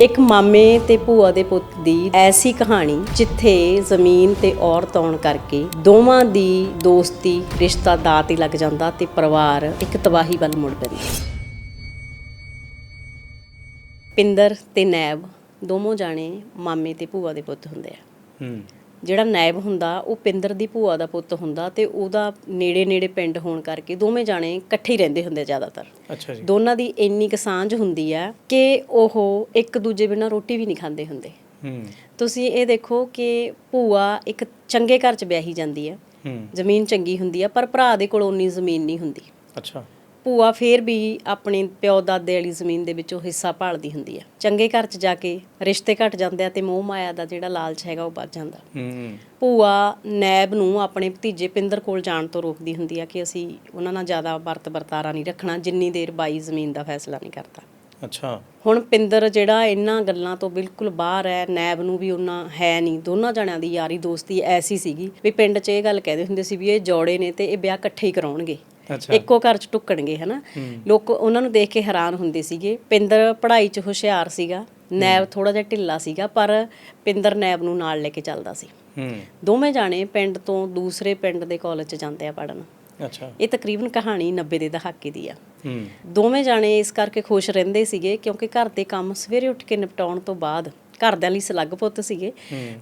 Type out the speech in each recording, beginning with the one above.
ਇੱਕ ਮਾਮੇ ਤੇ ਭੂਆ ਦੇ ਪੁੱਤ ਦੀ ਐਸੀ ਕਹਾਣੀ ਜਿੱਥੇ ਜ਼ਮੀਨ ਤੇ ਔਰਤ ਆਉਣ ਕਰਕੇ ਦੋਵਾਂ ਦੀ ਦੋਸਤੀ ਰਿਸ਼ਤਾ ਦਾਤ ਹੀ ਲੱਗ ਜਾਂਦਾ ਤੇ ਪਰਿਵਾਰ ਇੱਕ ਤਬਾਹੀ ਵੱਲ ਮੁੜ ਪੈਂਦਾ। ਪਿੰਦਰ ਤੇ ਨੈਬ ਦੋਵੇਂ ਜਾਣੇ ਮਾਮੇ ਤੇ ਭੂਆ ਦੇ ਪੁੱਤ ਹੁੰਦੇ ਆ। ਹੂੰ। ਜਿਹੜਾ ਨਾਇਬ ਹੁੰਦਾ ਉਹ ਪਿੰਦਰ ਦੀ ਭੂਆ ਦਾ ਪੁੱਤ ਹੁੰਦਾ ਤੇ ਉਹਦਾ ਨੇੜੇ ਨੇੜੇ ਪਿੰਡ ਹੋਣ ਕਰਕੇ ਦੋਵੇਂ ਜਾਣੇ ਇਕੱਠੇ ਹੀ ਰਹਿੰਦੇ ਹੁੰਦੇ ਜ਼ਿਆਦਾਤਰ। ਅੱਛਾ ਜੀ। ਦੋਨਾਂ ਦੀ ਇੰਨੀ ਕੁ ਸਾਂਝ ਹੁੰਦੀ ਆ ਕਿ ਉਹ ਇੱਕ ਦੂਜੇ ਬਿਨਾਂ ਰੋਟੀ ਵੀ ਨਹੀਂ ਖਾਂਦੇ ਹੁੰਦੇ। ਹੂੰ। ਤੁਸੀਂ ਇਹ ਦੇਖੋ ਕਿ ਭੂਆ ਇੱਕ ਚੰਗੇ ਘਰ 'ਚ ਵਿਆਹੀ ਜਾਂਦੀ ਹੈ ਹੂੰ। ਜ਼ਮੀਨ ਚੰਗੀ ਹੁੰਦੀ ਆ ਪਰ ਭਰਾ ਦੇ ਕੋਲ ਉਨੀ ਜ਼ਮੀਨ ਨਹੀਂ ਹੁੰਦੀ। ਅੱਛਾ। ਭੂਆ ਫੇਰ ਵੀ ਆਪਣੇ ਪਿਓ ਦਾਦੇ ਵਾਲੀ ਜ਼ਮੀਨ ਦੇ ਵਿੱਚੋਂ ਹਿੱਸਾ ਭਾਲਦੀ ਹੁੰਦੀ ਆ ਚੰਗੇ ਘਰ 'ਚ ਜਾ ਕੇ ਰਿਸ਼ਤੇ ਘਟ ਜਾਂਦੇ ਆ ਤੇ ਮੋਹ ਮਾਇਆ ਦਾ ਜਿਹੜਾ ਲਾਲਚ ਹੈਗਾ ਉਹ ਵੱਧ ਜਾਂਦਾ। ਹੂੰ। ਭੂਆ ਨੈਬ ਨੂੰ ਆਪਣੇ ਭਤੀਜੇ ਪਿੰਦਰ ਕੋਲ ਜਾਣ ਤੋਂ ਰੋਕਦੀ ਹੁੰਦੀ ਆ ਕਿ ਅਸੀਂ ਉਹਨਾਂ ਨਾਲ ਜ਼ਿਆਦਾ ਵਰਤ ਵਰਤਾਰਾ ਨਹੀਂ ਰੱਖਣਾ ਜਿੰਨੀ ਦੇਰ ਬਾਈ ਜ਼ਮੀਨ ਦਾ ਫੈਸਲਾ ਨਹੀਂ ਕਰਦਾ। ਅੱਛਾ। ਹੁਣ ਪਿੰਦਰ ਜਿਹੜਾ ਇਹਨਾਂ ਗੱਲਾਂ ਤੋਂ ਬਿਲਕੁਲ ਬਾਹਰ ਹੈ ਨੈਬ ਨੂੰ ਵੀ ਉਹਨਾਂ ਹੈ ਨਹੀਂ। ਦੋਨਾਂ ਜਣਿਆਂ ਦੀ ਯਾਰੀ ਦੋਸਤੀ ਐਸੀ ਸੀਗੀ ਵੀ ਪਿੰਡ 'ਚ ਇਹ ਗੱਲ ਕਹਿੰਦੇ ਹੁੰਦੇ ਸੀ ਵੀ ਇਹ ਜੋੜੇ ਨੇ ਤੇ ਇਹ ਵਿਆਹ ਇਕੱਠੇ ਹੀ ਕਰਾਉਣਗੇ। ਇੱਕੋ ਘਰ 'ਚ ਟੁੱਕਣਗੇ ਹਨਾ? ਲੋਕ ਉਹਨਾਂ ਨੂੰ ਦੇਖ ਕੇ ਹੈਰਾਨ ਹੁੰਦੇ ਸੀਗੇ। ਪਿੰਦਰ ਪੜ੍ਹਾਈ 'ਚ ਹੁਸ਼ਿਆਰ ਸੀਗਾ ਨੈਬ ਥੋੜਾ ਜਿਹਾ ਢਿੱਲਾ ਸੀਗਾ ਪਰ ਪਿੰਦਰ ਨੈਬ ਨੂੰ ਨਾਲ ਲੈ ਕੇ ਚੱਲਦਾ ਸੀ। ਹੂੰ। ਦੋਵੇਂ ਜਾਣੇ ਪਿੰਡ ਤੋਂ ਦੂਸਰੇ ਪਿੰਡ ਦੇ ਕਾਲਜ 'ਚ ਜਾਂਦੇ ਆ ਪੜਨ ਅੱਛਾ। ਇਹ ਤਕਰੀਬਨ ਕਹਾਣੀ 90 ਦੇ ਦਹਾਕੇ ਦੀ ਆ। ਹੂੰ। ਦੋਵੇਂ ਜਾਣੇ ਇਸ ਕਰਕੇ ਖੁਸ਼ ਰਹਿੰਦੇ ਸੀਗੇ ਕਿਉਂਕਿ ਘਰ ਦੇ ਕੰਮ ਸਵੇਰੇ ਉੱਠ ਕੇ ਨਿਪਟਾਉਣ ਤੋਂ ਬਾਅਦ ਘਰਦਿਆਂ ਲਈ ਸਲੱਗ ਪੁੱਤ ਸੀਗੇ।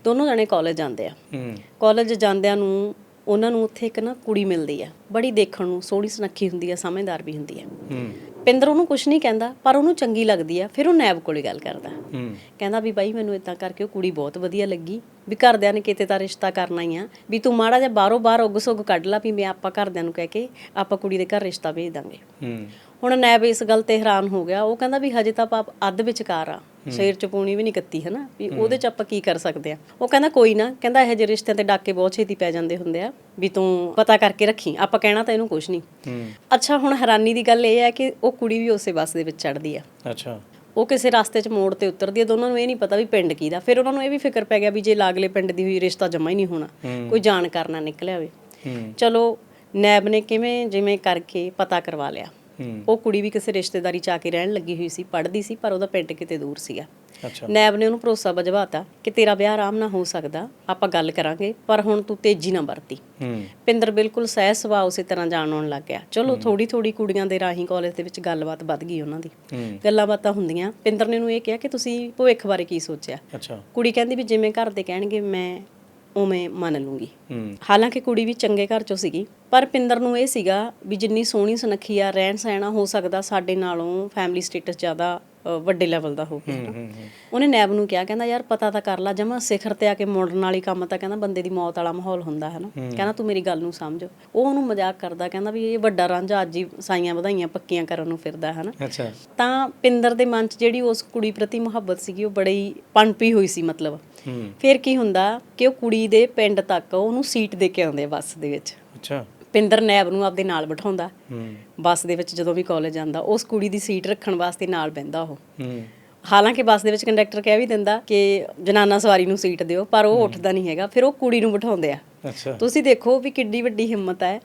ਦੋਨੋਂ ਜਾਣੇ ਕਾਲਜ ਜਾਂਦੇ ਆ। ਹੂੰ। ਕਾਲਜ ਜਾਂਦਿਆਂ ਨੂੰ ਉਹਨਾਂ ਨੂੰ ਉੱਥੇ ਇੱਕ ਨਾ ਕੁੜੀ ਮਿਲਦੀ ਆ ਬੜੀ ਦੇਖਣ ਨੂੰ ਸੋਹਣੀ ਸੁਨੱਖੀ ਹੁੰਦੀ ਆ ਸਮਝਦਾਰ ਵੀ ਹੁੰਦੀ ਆ। ਹੂੰ। ਪਿੰਦਰ ਉਹਨੂੰ ਕੁਝ ਨਹੀਂ ਕਹਿੰਦਾ ਪਰ ਉਹਨੂੰ ਚੰਗੀ ਲੱਗਦੀ ਆ ਫਿਰ ਉਹ ਨੈਬ ਕੋਲੇ ਗੱਲ ਕਰਦਾ। ਹੂੰ। ਕਹਿੰਦਾ ਵੀ ਬਾਈ ਮੈਨੂੰ ਇਦਾਂ ਕਰਕੇ ਉਹ ਕੁੜੀ ਬਹੁਤ ਵਧੀਆ ਲੱਗੀ ਵੀ ਘਰਦਿਆਂ ਨੇ ਕਿਤੇ ਤਾਂ ਰਿਸ਼ਤਾ ਕਰਨਾ ਹੀ ਆ ਵੀ ਤੂੰ ਮਾੜਾ ਜਿਹਾ ਬਾਹਰੋਂ ਬਾਹਰ ਉੱਗ ਸੁੱਗ ਕੱਢ ਲਾ ਵੀ ਮੈਂ ਆਪਾਂ ਘਰਦਿਆਂ ਨੂੰ ਕਹਿ ਕੇ ਆਪਾਂ ਕੁੜੀ ਦੇ ਘਰ ਰਿਸ਼ਤਾ ਭੇਜ ਦਾਂਗੇ। ਹੂੰ। ਹੁਣ ਨੈਬ ਇਸ ਗੱਲ ਤੇ ਹੈਰਾਨ ਹੋ ਗਿਆ ਉਹ ਕਹਿੰਦਾ ਵੀ ਹਜੇ ਤਾਂ ਆਪਾਂ ਅੱਧ ਵਿਚਕਾਰ ਆ ਸ਼ੇਰ ਚ ਪੂਣੀ ਵੀ ਨਹੀਂ ਕੱਤੀ ਹਨਾ? ਵੀ ਉਹਦੇ ਚ ਆਪਾਂ ਕੀ ਕਰ ਸਕਦੇ ਆ? ਉਹ ਕਹਿੰਦਾ ਕੋਈ ਨਾ ਕਹਿੰਦਾ ਇਹੋ ਜਿਹੇ ਰਿਸ਼ਤਿਆਂ ਤੇ ਡਾਕੇ ਬਹੁਤ ਛੇਤੀ ਪੈ ਜਾਂਦੇ ਹੁੰਦੇ ਆ ਵੀ ਤੂੰ ਪਤਾ ਕਰਕੇ ਰੱਖੀ ਆਪਾਂ ਕਹਿਣਾ ਤਾਂ ਇਹਨੂੰ ਕੁਝ ਨਹੀਂ ਅੱਛਾ ਹੁਣ ਹੈਰਾਨੀ ਦੀ ਗੱਲ ਇਹ ਹੈ ਕਿ ਉਹ ਕੁੜੀ ਵੀ ਉਸੇ ਬੱਸ ਦੇ ਵਿੱਚ ਚੜਦੀ ਆ। ਅੱਛਾ। ਉਹ ਕਿਸੇ ਰਸਤੇ 'ਚ ਮੋੜ ਤੇ ਉਤਰਦੀ ਹੈ ਦੋਨਾਂ ਨੂੰ ਇਹ ਨਹੀਂ ਪਤਾ ਵੀ ਪਿੰਡ ਕੀ ਦਾ ਫਿਰ ਉਹਨਾਂ ਨੂੰ ਇਹ ਵੀ ਫਿਕਰ ਪੈ ਗਿਆ ਵੀ ਜੇ ਲਾਗਲੇ ਪਿੰਡ ਦੀ ਹੋਈ ਰਿਸ਼ਤਾ ਜਮਾ ਹੀ ਨਹੀਂ ਹੋਣਾ ਕੋਈ ਜਾਣਕਾਰ ਨਾ ਨਿਕਲਿਆ ਹੋਵੇ। ਚਲੋ ਨੈਬ ਨੇ ਕਿਵੇਂ ਜਿਵੇਂ ਕਰਕੇ ਪਤਾ ਕਰਵਾ ਲਿਆ। ਉਹ ਕੁੜੀ ਵੀ ਕਿਸੇ ਰਿਸ਼ਤੇਦਾਰੀ ਚ ਆ ਕੇ ਰਹਿਣ ਲੱਗੀ ਹੋਈ ਸੀ ਪੜ੍ਹਦੀ ਸੀ ਪਰ ਉਹਦਾ ਪਿੰਡ ਕਿਤੇ ਦੂਰ ਸੀਗਾ। ਅੱਛਾ। ਨੈਬ ਨੇ ਉਹਨੂੰ ਭਰੋਸਾ ਬਜਵਾਤਾ ਕਿ ਤੇਰਾ ਵਿਆਹ ਆਰਾਮ ਨਾਲ ਹੋ ਸਕਦਾ ਆਪਾਂ ਗੱਲ ਕਰਾਂਗੇ ਪਰ ਹੁਣ ਤੂੰ ਤੇਜ਼ੀ ਨਾ ਵਰਤੀ। ਹੂੰ। ਪਿੰਦਰ ਬਿਲਕੁਲ ਸਹਿ ਸੁਭਾਅ ਉਸੇ ਤਰ੍ਹਾਂ ਜਾਣ ਆਉਣ ਲੱਗ ਗਿਆ। ਚਲੋ ਥੋੜੀ ਥੋੜੀ ਕੁੜੀਆਂ ਦੇ ਰਾਹੀਂ ਕਾਲਜ ਦੇ ਵਿੱਚ ਗੱਲਬਾਤ ਵੱਧ ਗਈ ਉਹਨਾਂ ਦੀ। ਗੱਲਾਂ ਬਾਤਾਂ ਹੁੰਦੀਆਂ। ਪਿੰਦਰ ਨੇ ਉਹਨੂੰ ਇਹ ਕਿਹਾ ਕਿ ਤੁਸੀਂ ਭਵਿੱਖ ਬਾਰੇ ਕੀ ਸੋਚਿਆ? ਅੱਛਾ। ਕੁੜੀ ਕਹਿੰਦੀ ਵੀ ਜਿਵੇਂ ਘਰ ਦੇ ਕਹਿਣਗੇ ਮੈਂ ਉਵੇਂ ਮੰਨ ਲੂੰਗੀ। ਹਾਲਾਂਕਿ ਕੁੜੀ ਵੀ ਚੰਗੇ ਘਰ ਚੋਂ ਸੀਗੀ ਪਰ ਪਿੰਦਰ ਨੂੰ ਇਹ ਸੀਗਾ ਵੀ ਜਿੰਨੀ ਸੋਹਣੀ ਸੁਨੱਖੀ ਆ ਰਹਿਣ ਸਹਿਣਾ ਹੋ ਸਕਦਾ ਸਾਡੇ ਨਾਲੋਂ ਫੈਮਿਲੀ ਸਟੇਟਸ ਜ਼ਿਆਦਾ ਵੱਡੇ ਲੈਵਲ ਦਾ ਹੂੰ ਹੂੰ ਉਹਨੇ ਨੈਬ ਨੂੰ ਕਿਹਾ ਕਹਿੰਦਾ ਯਾਰ ਪਤਾ ਤਾਂ ਕਰ ਲੈ ਜਮਾ ਸਿਖਰ ਤੇ ਆ ਕੇ ਮੁੜਨ ਵਾਲੀ ਕੰਮ ਤਾਂ ਕਹਿੰਦਾ ਬੰਦੇ ਦੀ ਮੌਤ ਵਾਲਾ ਮਾਹੌਲ ਹੁੰਦਾ ਹੈ। ਨਾ ਕਹਿੰਦਾ ਤੂੰ ਮੇਰੀ ਗੱਲ ਨੂੰ ਸਮਝ। ਉਹ ਉਹਨੂੰ ਮਜ਼ਾਕ ਕਰਦਾ ਕਹਿੰਦਾ ਵੀ ਇਹ ਵੱਡਾ ਰਾਂਝਾ ਅੱਜ ਹੀ ਸਾਈਆਂ ਵਧਾਈਆਂ ਪੱਕੀਆਂ ਕਰਨ ਨੂੰ ਫਿਰਦਾ ਹੈ ਨਾ ਅੱਛਾ। ਤਾਂ ਪਿੰਦਰ ਦੇ ਮਨ 'ਚ ਜਿਹੜੀ ਉਸ ਕੁੜੀ ਪ੍ਰਤੀ ਮੁਹੱਬਤ ਸੀਗੀ ਉਹ ਬੜੀ ਪਣਪੀ ਹੋਈ ਸੀ ਮਤਲਬ। ਫਿਰ ਕੀ ਹੁੰਦਾ ਕਿ ਉਹ ਕੁੜੀ ਦੇ ਪਿੰਡ ਤੱਕ ਉਹਨੂੰ ਸੀਟ ਦੇ ਕੇ ਆਉਂਦੇ ਬੱਸ ਦੇ ਵਿੱਚ। ਅੱਛਾ। ਪਿੰਦਰ ਨੈਬ ਨੂੰ ਆਪਦੇ ਨਾਲ ਬਿਠਾਉਂਦਾ। ਹੂੰ। ਬੱਸ ਦੇ ਵਿੱਚ ਜਦੋਂ ਵੀ ਕਾਲਜ ਜਾਂਦਾ ਉਸ ਕੁੜੀ ਦੀ ਸੀਟ ਰੱਖਣ ਵਾਸਤੇ ਨਾਲ ਬਹਿੰਦਾ ਉਹ। ਹੂੰ। ਹਾਲਾਂਕਿ ਬੱਸ ਦੇ ਵਿੱਚ ਕੰਡਕਟਰ ਕਹਿ ਵੀ ਦਿੰਦਾ ਕਿ ਜਨਾਨਾ ਸਵਾਰੀ ਨੂੰ ਸੀਟ ਦਿਓ ਪਰ ਉਹ ਉੱਠਦਾ ਨਹੀਂ ਹੈਗਾ ਫਿਰ ਉਹ ਕੁੜੀ ਨੂੰ ਬਿਠਾਉਂਦੇ ਆ। ਅੱਛਾ। ਤੁਸੀਂ ਦੇਖੋ ਵੀ ਕਿੱਡੀ ਵੱਡੀ ਹਿੰਮਤ ਹੈ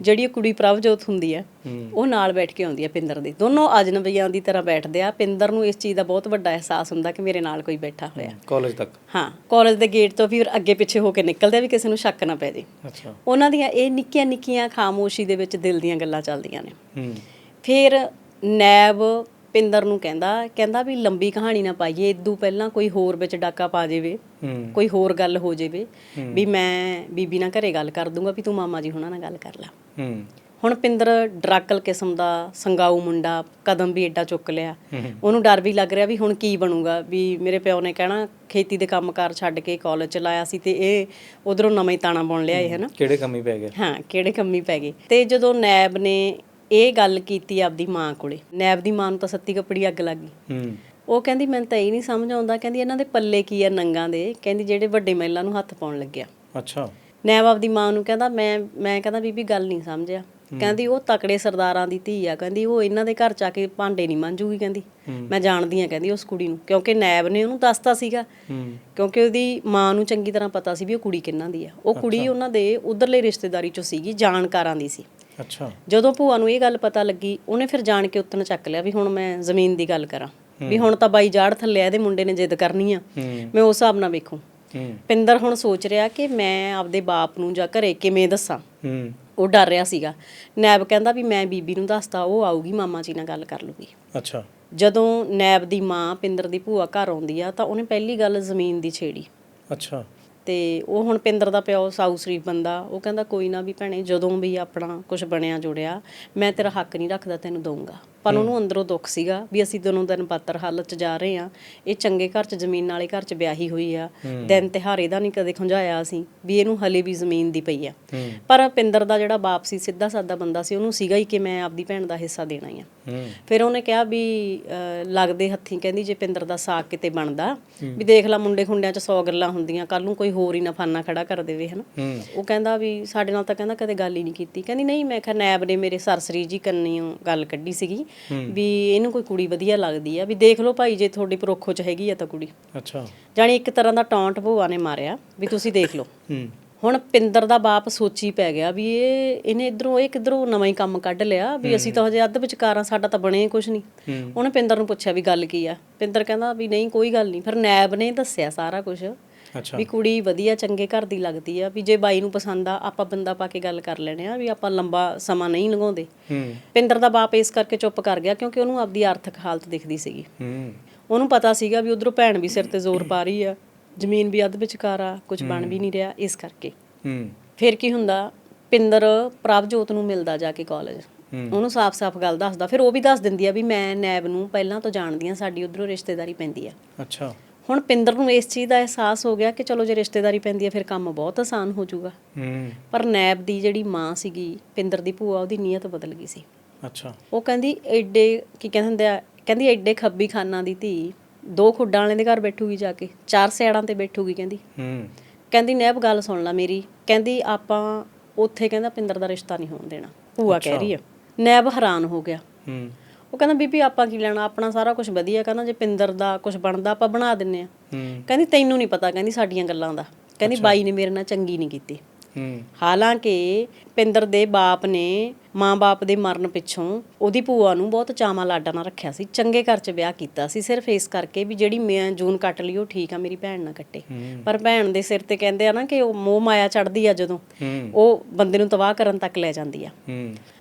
ਜਿਹੜੀ ਕੁੜੀ ਪ੍ਰਭਜੋਤ ਹੁੰਦੀ ਹੈ ਹੂੰ। ਉਹ ਨਾਲ ਬੈਠ ਕੇ ਆਉਂਦੀ ਹੈ ਪਿੰਦਰ ਦੇ। ਦੋਨੋਂ ਅਜਨਬੀਆਂ ਦੀ ਤਰ੍ਹਾਂ ਬੈਠਦੇ ਆ। ਪਿੰਦਰ ਨੂੰ ਇਸ ਚੀਜ਼ ਦਾ ਬਹੁਤ ਵੱਡਾ ਅਹਿਸਾਸ ਹੁੰਦਾ ਕਿ ਮੇਰੇ ਨਾਲ ਕੋਈ ਬੈਠਾ ਹੋਇਆ। ਕਾਲਜ ਤੱਕ। ਹਾਂ ਕਾਲਜ ਦੇ ਗੇਟ ਤੋਂ ਫਿਰ ਅੱਗੇ ਪਿੱਛੇ ਹੋ ਕੇ ਨਿਕਲਦੇ ਆ ਵੀ ਕਿਸੇ ਨੂੰ ਸ਼ੱਕ ਨਾ ਪੈ ਜੇ। ਅੱਛਾ। ਉਹਨਾਂ ਦੀਆਂ ਇਹ ਨਿੱਕੀਆਂ ਨਿੱਕੀਆਂ ਖਾਮੋਸ਼ੀ ਦੇ ਵਿੱਚ ਦਿਲ ਦੀਆਂ ਗੱਲਾਂ ਚੱਲਦੀਆਂ ਨੇ। ਹੂੰ। ਫਿਰ ਨੈਬ ਪਿੰਦਰ ਨੂੰ ਕਹਿੰਦਾ ਕਹਿੰਦਾ ਵੀ ਲੰਬੀ ਕਹਾਣੀ ਨਾ ਪਾਈਏ ਇਦੋਂ ਪਹਿਲਾਂ ਕੋਈ ਹੋਰ ਵਿੱਚ ਡਾਕਾ ਪਾ ਜਾਵੇ ਹੂੰ। ਕੋਈ ਹੋਰ ਗੱਲ ਹੋ ਜਾਵੇ ਵੀ ਮੈਂ ਬੀਬੀ ਨਾਲ ਘਰੇ ਗੱਲ ਕਰ ਦੂੰਗਾ ਵੀ ਤੂੰ ਮਾਮਾ ਜੀ ਹੁਣਾਂ ਨਾਲ ਗੱਲ ਕਰ ਲੈ। ਹੁਣ ਪਿੰਦਰ ਡਰਾਕਲ ਕਿਸਮ ਦਾ ਸੰਗਾਊ ਮੁੰਡਾ ਕਦਮ ਵੀ ਏਡਾ ਚੁੱਕ ਲਿਆ। ਉਹਨੂੰ ਡਰ ਵੀ ਲੱਗ ਰਿਹਾ ਵੀ ਹੁਣ ਕੀ ਬਣੂਗਾ ਵੀ ਮੇਰੇ ਪਿਓ ਨੇ ਕਹਿਣਾ ਖੇਤੀ ਦੇ ਕੰਮਕਾਰ ਛੱਡ ਕੇ ਕਾਲਜ ਚ ਲਾਇਆ ਸੀ ਤੇ ਇਹ ਉਧਰੋਂ ਨਵਾਂ ਤਾਣਾ ਬੁਣ ਲਿਆ ਇਹ ਹੈ ਨਾ ਕਿਹੜੇ ਕੰਮੀ ਪੈ ਗਏ ਹਾਂ ਕਿਹੜੇ ਕੰਮੀ ਪੈ ਗਏ। ਤੇ ਜਦੋਂ ਨੈਬ ਨੇ ਇਹ ਗੱਲ ਕੀਤੀ ਆਪਦੀ ਮਾਂ ਕੋਲੇ। ਨੈਬ ਦੀ ਮਾਂ ਨੂੰ ਤਾਂ ਸੱਤੀ ਕੱਪੜੀ ਅੱਗ ਲੱਗ ਗਈ। ਹੂੰ। ਉਹ ਕਹਿੰਦੀ ਮੈਨੂੰ ਤਾਂ ਇਹ ਨਹੀਂ ਸਮਝ ਆਉਂਦਾ। ਕਹਿੰਦੀ ਇਹਨਾਂ ਦੇ ਪੱਲੇ ਕੀ ਆ ਨੰਗਾ ਦੇ? ਕਹਿੰਦੀ ਜਿਹੜੇ ਵੱਡੇ ਮਹਿਲਾਂ ਨੂੰ ਹੱਥ ਪਾਉਣ ਲੱਗਿਆ। ਅੱਛਾ। ਨੈਬ ਆਪਦੀ ਮਾਂ ਨੂੰ ਕਹਿੰਦਾ ਮੈਂ ਮੈਂ ਕਹਿੰਦਾ ਬੀਬੀ ਗੱਲ ਨਹੀਂ ਸਮਝਿਆ। ਕਹਿੰਦੀ ਉਹ ਤਕੜੇ ਸਰਦਾਰਾਂ ਦੀ ਧੀ ਆ। ਕਹਿੰਦੀ ਉਹ ਇਹਨਾਂ ਦੇ ਘਰ ਚ ਆ ਕੇ ਭਾਂਡੇ ਨਹੀਂ ਮਾਂਜੂਗੀ? ਕਹਿੰਦੀ ਮੈਂ ਜਾਣਦੀ ਆ ਕਹਿੰਦੀ ਉਸ ਕੁੜੀ ਨੂੰ। ਕਿਉਂਕਿ ਨੈਬ ਨੇ ਉਹਨੂੰ ਦੱਸਤਾ ਸੀਗਾ। ਕਿਉਂਕਿ ਉਹਦੀ ਮਾਂ ਨੂੰ ਚੰਗੀ ਤਰ੍ਹਾਂ ਪਤਾ ਸੀ ਵੀ ਉਹ ਕੁੜੀ ਕਿੰਨਾਂ ਦੀ ਆ। ਉਹ ਕੁੜੀ ਉਹਨਾਂ ਦੇ ਉਧਰਲੇ ਰਿਸ਼ਤੇਦਾਰੀ ਚੋਂ ਸੀਗੀ ਜਾਣਕਾਰਾਂ ਦੀ ਸੀ। ਅੱਛਾ। ਜਦੋਂ ਭੂਆ ਨੂੰ ਇਹ ਗੱਲ ਪਤਾ ਲੱਗੀ ਉਹਨੇ ਫਿਰ ਜਾਣ ਕੇ ਉਤਨ ਚੱਕ ਲਿਆ ਵੀ ਹੁਣ ਮੈਂ ਜ਼ਮੀਨ ਦੀ ਗੱਲ ਕਰਾਂ। ਵੀ ਹੁਣ ਤਾਂ ਬਾਈ ਜਾੜ ਥੱਲੇ ਆ, ਇਹਦੇ ਮੁੰਡੇ ਨੇ ਜਿੱਦ ਕਰਨੀ ਆ। ਮੈਂ ਉਸ ਹਿਸਾਬ ਨਾਲ ਵੇਖੂ। ਪਿੰਦਰ ਹੁਣ ਸੋਚ ਰਿਹਾ ਕਿ ਮੈਂ ਆਪਦੇ ਬਾਪ ਨੂੰ ਜਾਂ ਘਰੇ ਕਿਵੇਂ ਦੱਸਾਂ। ਉਹ ਡਰ ਰਿਹਾ ਸੀਗਾ। ਨੈਬ ਕਹਿੰਦਾ ਵੀ ਮੈਂ ਬੀਬੀ ਨੂੰ ਦੱਸਦਾ ਉਹ ਆਊਗੀ ਮਾਮਾ ਜੀ ਨਾਲ ਗੱਲ ਕਰ ਲੂਗੀ। ਅੱਛਾ। ਜਦੋਂ ਨੈਬ ਦੀ ਮਾਂ ਪਿੰਦਰ ਦੀ ਭੂਆ ਘਰ ਆਉਂਦੀ ਆ ਤਾਂ ਉਹਨੇ ਪਹਿਲੀ ਗੱਲ ਜ਼ਮੀਨ ਦੀ ਛੇੜੀ। ਅੱਛਾ। ਤੇ ਉਹ ਹੁਣ ਪਿੰਦਰ ਦਾ ਪਿਓ, ਸਾਊ ਸ਼ਰੀਫ ਬੰਦਾ, ਉਹ ਕਹਿੰਦਾ ਕੋਈ ਨਾ ਵੀ ਭੈਣੇ ਜਦੋਂ ਵੀ ਆਪਣਾ ਕੁਝ ਬਣਿਆ ਜੁੜਿਆ, ਮੈਂ ਤੇਰਾ ਹੱਕ ਨਹੀਂ ਰੱਖਦਾ ਤੈਨੂੰ ਦਊਂਗਾ। ਪਰ ਉਹਨੂੰ ਅੰਦਰੋਂ ਦੁੱਖ ਸੀਗਾ ਵੀ ਅਸੀਂ ਦੋਨੋਂ ਦਿਨ ਪਾਤਰ ਹਾਲਤ 'ਚ ਜਾ ਰਹੇ ਆ ਇਹ ਚੰਗੇ ਘਰ 'ਚ ਜ਼ਮੀਨ ਵਾਲੇ ਘਰ 'ਚ ਵਿਆਹੀ ਹੋਈ ਆ। ਦਿਨ ਤਿਹਾਰੇ ਦਾ ਨਹੀਂ ਕਦੇ ਖੁੰਝਾਇਆ ਅਸੀਂ ਵੀ ਇਹਨੂੰ ਹਲੇ ਵੀ ਜ਼ਮੀਨ ਦੀ ਪਈ ਆ। ਪਰ ਪਿੰਦਰ ਦਾ ਜਿਹੜਾ ਬਾਪ ਸੀ ਸਿੱਧਾ ਸਾਦਾ ਬੰਦਾ ਸੀ ਉਹਨੂੰ ਸੀਗਾ ਹੀ ਕਿ ਮੈਂ ਆਪਦੀ ਭੈਣ ਦਾ ਹਿੱਸਾ ਦੇਣਾ ਹੀ ਆ। ਫਿਰ ਉਹਨੇ ਕਿਹਾ ਵੀ ਲੱਗਦੇ ਹੱਥੀਂ ਕਹਿੰਦੀ ਜੇ ਪਿੰਦਰ ਦਾ ਸਾਗ ਕਿਤੇ ਬਣਦਾ ਵੀ ਦੇਖ ਲੈ ਮੁੰਡੇ ਖੁੰਡਿਆਂ 'ਚ 100 ਗੱਲਾਂ ਹੁੰਦੀਆਂ ਕੱਲ ਨੂੰ ਕੋਈ ਹੋਰ ਹੀ ਨਾ ਫਾਨਾ ਖੜਾ ਕਰ ਦੇਵੇ ਹਨਾ। ਉਹ ਕਹਿੰਦਾ ਵੀ ਸਾਡੇ ਨਾਲ ਤਾਂ ਕਹਿੰਦਾ ਕਦੇ ਗੱਲ ਹੀ ਨਹੀਂ ਕੀਤੀ। ਕਹਿੰਦੀ ਨਹੀਂ ਮੈਂ ਕਿਹਾ ਨੈਬ ਨੇ ਮੇਰੇ ਸਰਸਰੀ ਜੀ ਕੰਨੀਓ ਗੱਲ ਕੱਢੀ ਸੀਗੀ। ਵੀ ਇਹਨੂੰ ਕੋਈ ਕੁੜੀ ਵਧੀਆ ਲੱਗਦੀ ਆ ਵੀ ਦੇਖ ਲਓ ਭਾਈ ਜੇ ਤੁਹਾਡੀ ਪਰੋਖੋ 'ਚ ਹੈਗੀ ਆ ਤਾਂ ਕੁੜੀ। ਅੱਛਾ। ਜਾਣੀ ਇੱਕ ਤਰ੍ਹਾਂ ਦਾ ਟੌਂਟ ਭੂਆ ਨੇ ਮਾਰਿਆ ਵੀ ਤੁਸੀਂ ਦੇਖ ਲਓ। ਹੂੰ। ਹੁਣ ਪਿੰਦਰ ਦਾ ਬਾਪ ਸੋਚੀ ਪੈ ਗਿਆ ਵੀ ਇਹ ਇਹਨੇ ਇਧਰੋਂ ਇਹ ਕਿਧਰੋਂ ਨਵਾਂ ਹੀ ਕੰਮ ਕੱਢ ਲਿਆ ਵੀ ਅਸੀਂ ਤਾਂ ਹਜੇ ਅੱਧ ਵਿਚਕਾਰਾਂ ਸਾਡਾ ਤਾਂ ਬਣੇ ਕੁਝ ਨਹੀਂ। ਉਹਨੇ ਪਿੰਦਰ ਨੂੰ ਪੁੱਛਿਆ ਵੀ ਗੱਲ ਕੀ ਆ? ਪਿੰਦਰ ਕਹਿੰਦਾ ਵੀ ਨਹੀਂ ਕੋਈ ਗੱਲ ਨਹੀਂ। ਫਿਰ ਨੈਬ ਨੇ ਦੱਸਿਆ ਸਾਰਾ ਕੁਝ ਅੱਛਾ ਵੀ ਕੁੜੀ ਵਧੀਆ ਚੰਗੇ ਘਰ ਦੀ ਲੱਗਦੀ ਆ ਵੀ ਜੇ ਬਾਈ ਨੂੰ ਪਸੰਦ ਆ ਆਪਾਂ ਬੰਦਾ ਪਾ ਕੇ ਗੱਲ ਕਰ ਲੈਣੇ ਆ ਵੀ ਆਪਾਂ ਲੰਬਾ ਸਮਾਂ ਨਹੀਂ ਲੰਘਾਉਂਦੇ। ਹੂੰ। ਪਿੰਦਰ ਦਾ ਬਾਪ ਇਸ ਕਰਕੇ ਚੁੱਪ ਕਰ ਗਿਆ ਕਿਉਂਕਿ ਉਹਨੂੰ ਆਪਦੀ ਆਰਥਿਕ ਹਾਲਤ ਦਿਖਦੀ ਸੀਗੀ। ਹੂੰ। ਉਹਨੂੰ ਪਤਾ ਸੀਗਾ ਵੀ ਉਧਰੋਂ ਭੈਣ ਵੀ ਸਿਰ ਤੇ ਜ਼ੋਰ ਪਾ ਰਹੀ ਆ ਜ਼ਮੀਨ ਵੀ ਅੱਧ ਵਿਚਕਾਰ ਆ ਕੁਝ ਬਣ ਵੀ ਨਹੀਂ ਰਿਹਾ ਇਸ ਕਰਕੇ। ਹੂੰ। ਫਿਰ ਕੀ ਹੁੰਦਾ ਪਿੰਦਰ ਪ੍ਰਭਜੋਤ ਨੂੰ ਮਿਲਦਾ ਜਾ ਕੇ ਕਾਲਜ। ਉਹਨੂੰ ਸਾਫ਼-ਸਾਫ਼ ਗੱਲ ਦੱਸਦਾ ਫਿਰ ਉਹ ਵੀ ਦੱਸ ਦਿੰਦੀ ਆ ਵੀ ਮੈਂ ਨੈਬ ਨੂੰ ਪਹਿਲਾਂ ਤੋਂ ਜਾਣਦੀ ਆ ਸਾਡੀ ਉਧਰੋਂ ਰਿਸ਼ਤੇਦਾਰੀ ਪੈਂਦੀ ਆ। ਅੱਛਾ। ਹੁਣ ਪਿੰਦਰ ਨੂੰ ਇਸ ਚੀਜ਼ ਦਾ ਅਹਿਸਾਸ ਹੋ ਗਿਆ ਕਿ ਚਲੋ ਜੇ ਰਿਸ਼ਤੇਦਾਰੀ ਪੈਂਦੀ ਆ ਫਿਰ ਕੰਮ ਬਹੁਤ ਆਸਾਨ ਹੋ ਜਾਊਗਾ। ਹੂੰ। ਪਰ ਨੈਬ ਦੀ ਜਿਹੜੀ ਮਾਂ ਸੀਗੀ ਪਿੰਦਰ ਦੀ ਭੂਆ ਉਹਦੀ ਨੀਅਤ ਬਦਲ ਗਈ ਸੀ। ਅੱਛਾ। ਉਹ ਕਹਿੰਦੀ ਐਡੇ ਕੀ ਕਹਿੰਦੇ ਹੁੰਦੇ ਆ ਕਹਿੰਦੀ ਐਡੇ ਖੱਬੀ ਖਾਨਾ ਦੀ ਧੀ ਦੋ ਖੁੱਡਾਂ ਵਾਲੇ ਦੇ ਘਰ ਬੈਠੂਗੀ ਜਾ ਕੇ ਚਾਰ ਸਿਆੜਾਂ ਤੇ ਬੈਠੂਗੀ ਕਹਿੰਦੀ। ਹੂੰ। ਕਹਿੰਦੀ ਨੈਬ ਗੱਲ ਸੁਣ ਲੈ ਮੇਰੀ ਕਹਿੰਦੀ ਆਪਾਂ ਉੱਥੇ ਕਹਿੰਦਾ ਪਿੰਦਰ ਦਾ ਰਿਸ਼ਤਾ ਨਹੀਂ ਹੋਣ ਦੇਣਾ ਭੂਆ ਕਹਿ ਰਹੀ ਆ ਨੈਬ ਹੈਰਾਨ ਹੋ ਗਿਆ। ਹੂੰ। ਉਹ ਕਹਿੰਦਾ ਬੀਬੀ ਆਪਾਂ ਕੀ ਲੈਣਾ? ਆਪਣਾ ਸਾਰਾ ਕੁਝ ਵਧੀਆ ਕਹਿੰਦਾ ਜੇ ਪਿੰਦਰ ਦਾ ਕੁਝ ਬਣਦਾ ਆਪਾਂ ਬਣਾ ਦਿੰਨੇ ਆ। ਕਹਿੰਦੀ ਤੈਨੂੰ ਨਹੀਂ ਪਤਾ ਕਹਿੰਦੀ ਸਾਡੀਆਂ ਗੱਲਾਂ ਦਾ। ਕਹਿੰਦੀ ਬਾਈ ਨੇ ਮੇਰੇ ਨਾਲ ਚੰਗੀ ਨਹੀਂ ਕੀਤੀ। ਹਾਲਾਂਕਿ ਪਿੰਦਰ ਦੇ ਬਾਪ ਨੇ ਮਾਂ-ਬਾਪ ਦੇ ਮਰਨ ਪਿੱਛੋਂ ਉਹਦੀ ਭੂਆ ਨੂੰ ਬਹੁਤ ਚਾਵਾਂ ਲਾਡਾ ਨਾਲ ਰੱਖਿਆ ਸੀ। ਚੰਗੇ ਘਰ 'ਚ ਵਿਆਹ ਕੀਤਾ ਸੀ ਸਿਰਫ ਇਸ ਕਰਕੇ ਵੀ ਜਿਹੜੀ ਮੈਂ ਜੂਨ ਕੱਟ ਲਈ ਉਹ ਠੀਕ ਆ ਮੇਰੀ ਭੈਣ ਨਾ ਕੱਟੇ। ਪਰ ਭੈਣ ਦੇ ਸਿਰ ਤੇ ਕਹਿੰਦੇ ਆ ਨਾ ਕਿ ਉਹ ਮੋਹ ਮਾਇਆ ਚੜਦੀ ਆ ਜਦੋਂ ਉਹ ਬੰਦੇ ਨੂੰ ਤਬਾਹ ਕਰਨ ਤੱਕ ਲੈ ਜਾਂਦੀ ਆ।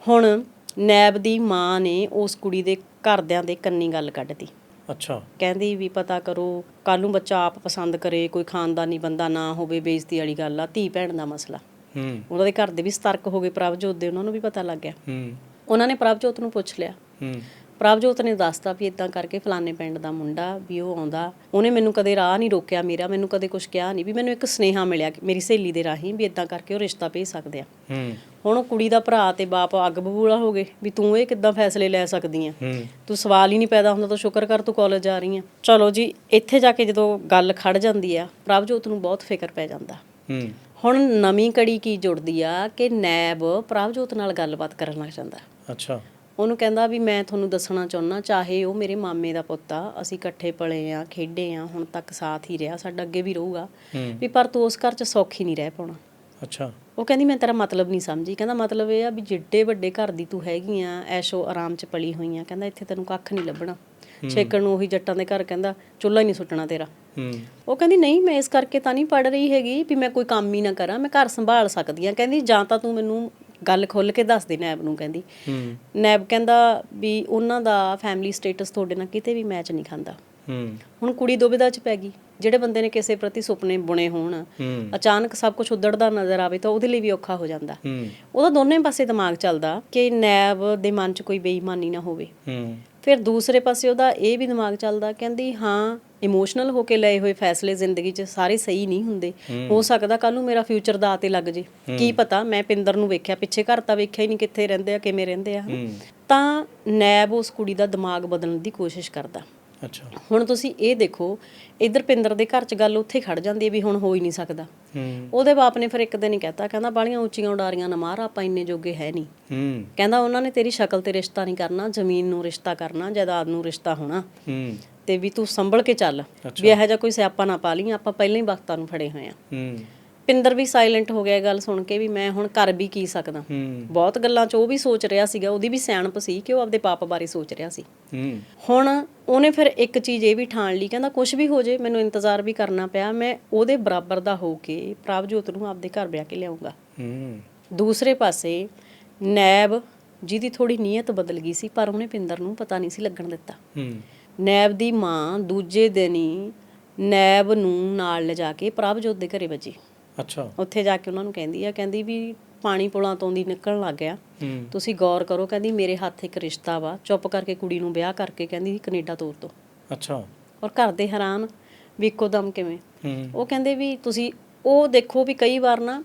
ਹੁਣ ਨੈਬ ਦੀ ਮਾਂ ਨੇ ਉਸ ਕੁੜੀ ਦੇ ਘਰਦਿਆਂ ਦੇ ਕੰਨੀ ਗੱਲ ਕੱਢਤੀ। ਅੱਛਾ। ਕਹਿੰਦੀ ਵੀ ਪਤਾ ਕਰੋ ਕੱਲ ਨੂੰ ਬੱਚਾ ਆਪ ਪਸੰਦ ਕਰੇ ਕੋਈ ਖਾਨਦਾਨੀ ਬੰਦਾ ਨਾ ਹੋਵੇ ਬੇਇੱਜ਼ਤੀ ਵਾਲੀ ਗੱਲ ਆ ਧੀ ਭੈਣ ਦਾ ਮਸਲਾ। ਹੂੰ। ਉਹਨਾਂ ਦੇ ਘਰ ਦੇ ਵੀ ਸਤਰਕ ਹੋ ਗਏ ਪ੍ਰਭਜੋਤ ਦੇ ਉਹਨਾਂ ਨੂੰ ਵੀ ਪਤਾ ਲੱਗ ਗਿਆ। ਹੂੰ। ਉਹਨਾਂ ਨੇ ਪ੍ਰਭਜੋਤ ਨੂੰ ਪੁੱਛ ਲਿਆ। ਹੂੰ। ਪ੍ਰਭਜੋਤ ਨੇ ਦੱਸਤਾ ਵੀ ਇਦਾਂ ਕਰਕੇ ਫਲਾਣੇ ਪਿੰਡ ਦਾ ਮੁੰਡਾ ਵੀ ਉਹ ਆਉਂਦਾ। ਉਹਨੇ ਮੈਨੂੰ ਕਦੇ ਰਾਹ ਨਹੀਂ ਰੋਕਿਆ ਮੇਰਾ ਮੈਨੂੰ ਕਦੇ ਕੁਝ ਕਿਹਾ ਨਹੀਂ ਵੀ ਮੈਨੂੰ ਇੱਕ ਸਨੇਹਾ ਮਿਲਿਆ ਮੇਰੀ ਸਹੇਲੀ ਦੇ ਰਾਹੀਂ ਵੀ ਇਦਾਂ ਕਰਕੇ ਉਹ ਰਿਸ਼ਤਾ ਭੇਜ ਸਕਦੇ ਆ। ਹੁਣ ਉਹ ਕੁੜੀ ਦਾ ਭਰਾ ਤੇ ਬਾਪ ਅੱਗ ਬਬੂਲਾ ਹੋ ਗਏ ਵੀ ਤੂੰ ਇਹ ਕਿੱਦਾਂ ਫੈਸਲੇ ਲੈ ਸਕਦੀ ਆ? ਤੂੰ ਸਵਾਲ ਹੀ ਨਹੀਂ ਪੈਦਾ ਹੁੰਦਾ ਤਾਂ ਸ਼ੁਕਰ ਕਰ ਤੂੰ ਕਾਲਜ ਜਾ ਰਹੀ ਆ। ਚਲੋ ਜੀ ਇੱਥੇ ਜਾ ਕੇ ਜਦੋਂ ਗੱਲ ਖੜ ਜਾਂਦੀ ਆ ਪ੍ਰਭਜੋਤ ਨੂੰ ਬਹੁਤ ਫਿਕਰ ਪੈ ਜਾਂਦਾ। ਹੁਣ ਨਵੀਂ ਕੜੀ ਕੀ ਜੁੜਦੀ ਆ ਕਿ ਨੈਬ ਪ੍ਰਭਜੋਤ ਨਾਲ ਗੱਲਬਾਤ ਕਰਨ ਲੱਗ ਜਾਂਦਾ। ਅੱਛਾ। ਉਹਨੂੰ ਕਹਿੰਦਾ ਵੀ ਮੈਂ ਤੁਹਾਨੂੰ ਦੱਸਣਾ ਚਾਹੁੰਦਾ ਚਾਹੇ ਉਹ ਮੇਰੇ ਮਾਮੇ ਦਾ ਪੁੱਤ ਆ ਅਸੀਂ ਇਕੱਠੇ ਪਲੇ ਆ ਖੇਡੇ ਆ ਹੁਣ ਤੱਕ ਸਾਥ ਹੀ ਰਿਹਾ ਸਾਡਾ ਅੱਗੇ ਵੀ ਰਹੂਗਾ। ਵੀ ਪਰ ਤੂੰ ਉਸ ਘਰ 'ਚ ਸੌਖੀ ਨਹੀਂ ਰਹਿ ਪਾਉਣਾ। ਅੱਛਾ। ਉਹ ਕਹਿੰਦੀ ਮੈਂ ਤੇਰਾ ਮਤਲਬ ਨਹੀਂ ਸਮਝੀ। ਕਹਿੰਦਾ ਮਤਲਬ ਇਹ ਆ ਵੀ ਜਿੱਡੇ ਵੱਡੇ ਘਰ ਦੀ ਤੂੰ ਹੈਗੀ ਆ ਐਸ਼ੋ ਆਰਾਮ 'ਚ ਪਲੀ ਹੋਈ ਆ। ਕਹਿੰਦਾ ਇੱਥੇ ਤੈਨੂੰ ਕੱਖ ਨਹੀਂ ਲੱਭਣਾ। ਛੇਕਣ ਨੂੰ ਉਹੀ ਜੱਟਾਂ ਦੇ ਘਰ ਕਹਿੰਦਾ ਚੁੱਲ੍ਹਾ ਹੀ ਨਹੀਂ ਸੁੱਟਣਾ ਤੇਰਾ। ਉਹ ਕਹਿੰਦੀ ਨਹੀਂ ਮੈਂ ਇਸ ਕਰਕੇ ਤਾਂ ਨਹੀਂ ਪੜ ਰਹੀ ਹੈਗੀ ਵੀ ਮੈਂ ਕੋਈ ਕੰਮ ਹੀ ਨਾ ਕਰਾਂ ਮੈਂ ਘਰ ਸੰਭਾਲ ਸਕਦੀ ਆ। ਕਹਿੰਦੀ ਜਾਂ ਤਾਂ ਤੂੰ ਮੈਨੂੰ ਗੱਲ ਖੁੱਲ ਕੇ ਦੱਸ ਦੇ ਨੈਬ ਨੂੰ ਕਹਿੰਦੀ। ਹੂੰ ਨੈਬ ਕਹਿੰਦਾ ਵੀ ਉਹਨਾਂ ਦਾ ਫੈਮਿਲੀ ਸਟੇਟਸ ਤੁਹਾਡੇ ਨਾਲ ਕਿਤੇ ਵੀ ਮੈਚ ਨਹੀਂ ਖਾਂਦਾ। ਹੂੰ ਹੁਣ ਕੁੜੀ ਦੁਬਿਧਾ 'ਚ ਪੈ ਗਈ। ਜਿਹੜੇ ਬੰਦੇ ਨੇ ਕਿਸੇ ਪ੍ਰਤੀ ਸੁਪਨੇ ਬੁਣੇ ਹੋਣ ਅਚਾਨਕ ਸਭ ਕੁਝ ਉਧੜਦਾ ਨਜ਼ਰ ਆਵੇ ਤਾਂ ਉਹਦੇ ਲਈ ਵੀ ਔਖਾ ਹੋ ਜਾਂਦਾ। ਉਹਦਾ ਦੋਨੇ ਪਾਸੇ ਦਿਮਾਗ ਚੱਲਦਾ ਕਿ ਨੈਬ ਦੇ ਮਨ 'ਚ ਕੋਈ ਬੇਈਮਾਨੀ ਨਾ ਹੋਵੇ। ਹੂੰ ਫਿਰ ਦੂਸਰੇ ਪਾਸੇ ਉਹਦਾ ਇਹ ਵੀ ਦਿਮਾਗ ਚੱਲਦਾ ਕਹਿੰਦੀ ਹਾਂ ਇਮੋਸ਼ਨਲ ਹੋ ਕੇ ਲਏ ਹੋਏ ਫੈਸਲੇ ਜ਼ਿੰਦਗੀ 'ਚ ਸਾਰੇ ਸਹੀ ਨਹੀਂ ਹੁੰਦੇ। ਹੋ। ਸਕਦਾ ਕੱਲ ਨੂੰ ਮੇਰਾ ਫਿਊਚਰ ਦਾ ਤੇ ਲੱਗ ਜੇ। ਕੀ ਪਤਾ ਮੈਂ ਪਿੰਦਰ ਨੂੰ ਵੇਖਿਆ ਪਿੱਛੇ ਘਰ ਤਾਂ ਵੇਖਿਆ ਹੀ ਨਹੀਂ ਕਿੱਥੇ ਰਹਿੰਦੇ ਆ ਕਿਵੇਂ ਰਹਿੰਦੇ ਆ ਤਾਂ ਨੈਬ ਉਸ ਕੁੜੀ ਦਾ ਦਿਮਾਗ ਬਦਲਣ ਦੀ ਕੋਸ਼ਿਸ਼ ਕਰਦਾ। ਅੱਛਾ। ਹੁਣ ਤੁਸੀਂ ਇਹ ਦੇਖੋ ਇਧਰ ਪਿੰਦਰ ਦੇ ਘਰ 'ਚ ਗੱਲ ਉੱਥੇ ਖੜ ਜਾਂਦੀ ਹੈ ਵੀ ਹੁਣ ਹੋ ਹੀ ਨਹੀਂ ਸਕਦਾ। ਹੂੰ। ਉਹਦੇ ਬਾਪ ਨੇ ਫਿਰ ਇੱਕ ਦਿਨ ਹੀ ਕਹਿਤਾ ਕਹਿੰਦਾ ਬਾਲੀਆਂ ਉੱਚੀਆਂ ਉਡਾਰੀਆਂ ਨਾ ਮਾਰ ਆਪਾਂ ਇੰਨੇ ਜੋਗੇ ਹੈ ਨਹੀਂ। ਹੂੰ। ਕਹਿੰਦਾ ਉਹਨਾਂ ਨੇ ਤੇਰੀ ਸ਼ਕਲ ਤੇ ਰਿਸ਼ਤਾ ਨਹੀਂ ਕਰਨਾ ਜ਼ਮੀਨ ਨੂੰ ਰਿਸ਼ਤਾ ਕਰਨਾ ਜਾਇਦਾਦ ਨੂੰ ਰਿਸ਼ਤਾ ਹੋਣਾ। ਹੂੰ। ਤੇ ਵੀ ਤੂੰ ਸੰਭਲ ਕੇ ਚੱਲ ਵੀ ਇਹੋ ਜਿਹਾ ਕੋਈ ਸਿਆਪਾ ਨਾ ਪਾ ਲਈ ਆਪਾਂ ਪਹਿਲਾਂ ਹੀ ਵਕਤਾਂ ਨੂੰ ਫੜੇ ਹੋਏ ਆ ਹੂੰ। ਪਿੰਦਰ ਵੀ ਸਾਇਲੈਂਟ ਹੋ ਗਿਆ ਇਹ ਗੱਲ ਸੁਣ ਕੇ ਵੀ ਮੈਂ ਹੁਣ ਕਰ ਵੀ ਕੀ ਸਕਦਾ। ਹੂੰ। ਬਹੁਤ ਗੱਲਾਂ 'ਚ ਉਹ ਵੀ ਸੋਚ ਰਿਹਾ ਸੀਗਾ ਉਹਦੀ ਵੀ ਸਿਆਣਪ ਸੀ ਕਿ ਉਹ ਆਪਦੇ ਪਾਪ ਬਾਰੇ ਸੋਚ ਰਿਹਾ ਸੀ। ਹੂੰ। ਹੁਣ ਉਹਨੇ ਫਿਰ ਇੱਕ ਚੀਜ਼ ਇਹ ਵੀ ਠਾਣ ਲਈ ਕਹਿੰਦਾ ਕੁਝ ਵੀ ਹੋ ਜੇ ਮੈਨੂੰ ਇੰਤਜ਼ਾਰ ਵੀ ਕਰਨਾ ਪਿਆ ਮੈਂ ਉਹਦੇ ਬਰਾਬਰ ਦਾ ਹੋ ਕੇ ਪ੍ਰਭਜੋਤ ਨੂੰ ਆਪਦੇ ਘਰ ਵਿਆਹ ਕੇ ਲਿਆਉਂਗਾ। ਹੂੰ। ਦੂਸਰੇ ਪਾਸੇ ਨੈਬ ਜਿਹਦੀ ਥੋੜੀ ਨੀਅਤ ਬਦਲ ਗਈ ਸੀ ਪਰ ਉਹਨੇ ਪਿੰਦਰ ਨੂੰ ਪਤਾ ਨਹੀਂ ਸੀ ਲੱਗਣ ਦਿੱਤਾ। ਹੂੰ। ਨੈਬ ਦੀ ਮਾਂ ਦੂਜੇ ਦਿਨ ਹੀ ਨੈਬ ਨੂੰ ਨਾਲ ਲਿਜਾ ਕੇ ਪ੍ਰਭਜੋਤ ਦੇ ਘਰੇ ਵੱਜੀ। ਅੱਛਾ। ਉੱਥੇ ਜਾ ਕੇ ਉਹਨਾਂ ਨੂੰ ਕਹਿੰਦੀ ਆ ਕਹਿੰਦੀ ਵੀ ਪਾਣੀ ਪੁਲਾਂ ਤੋਂ ਦੀ ਨਿਕਲਣ ਲੱਗ ਗਿਆ। ਤੁਸੀਂ ਗੌਰ ਕਰੋ ਕਹਿੰਦੀ ਮੇਰੇ ਹੱਥ ਇੱਕ ਰਿਸ਼ਤਾ ਵਾ ਚੁੱਪ ਕਰਕੇ ਕੁੜੀ ਨੂੰ ਵਿਆਹ ਕਰਕੇ ਕਹਿੰਦੀ ਕੈਨੇਡਾ ਤੋਰ ਦੋ। ਅੱਛਾ। ਔਰ ਘਰ ਦੇ ਹੈਰਾਨ ਵੀ ਇੱਕੋ ਦਮ ਕਿਵੇਂ? ਉਹ ਕਹਿੰਦੇ ਵੀ ਤੁਸੀਂ ਉਹ ਦੇਖੋ ਵੀ ਕਈ ਵਾਰ ਨਾ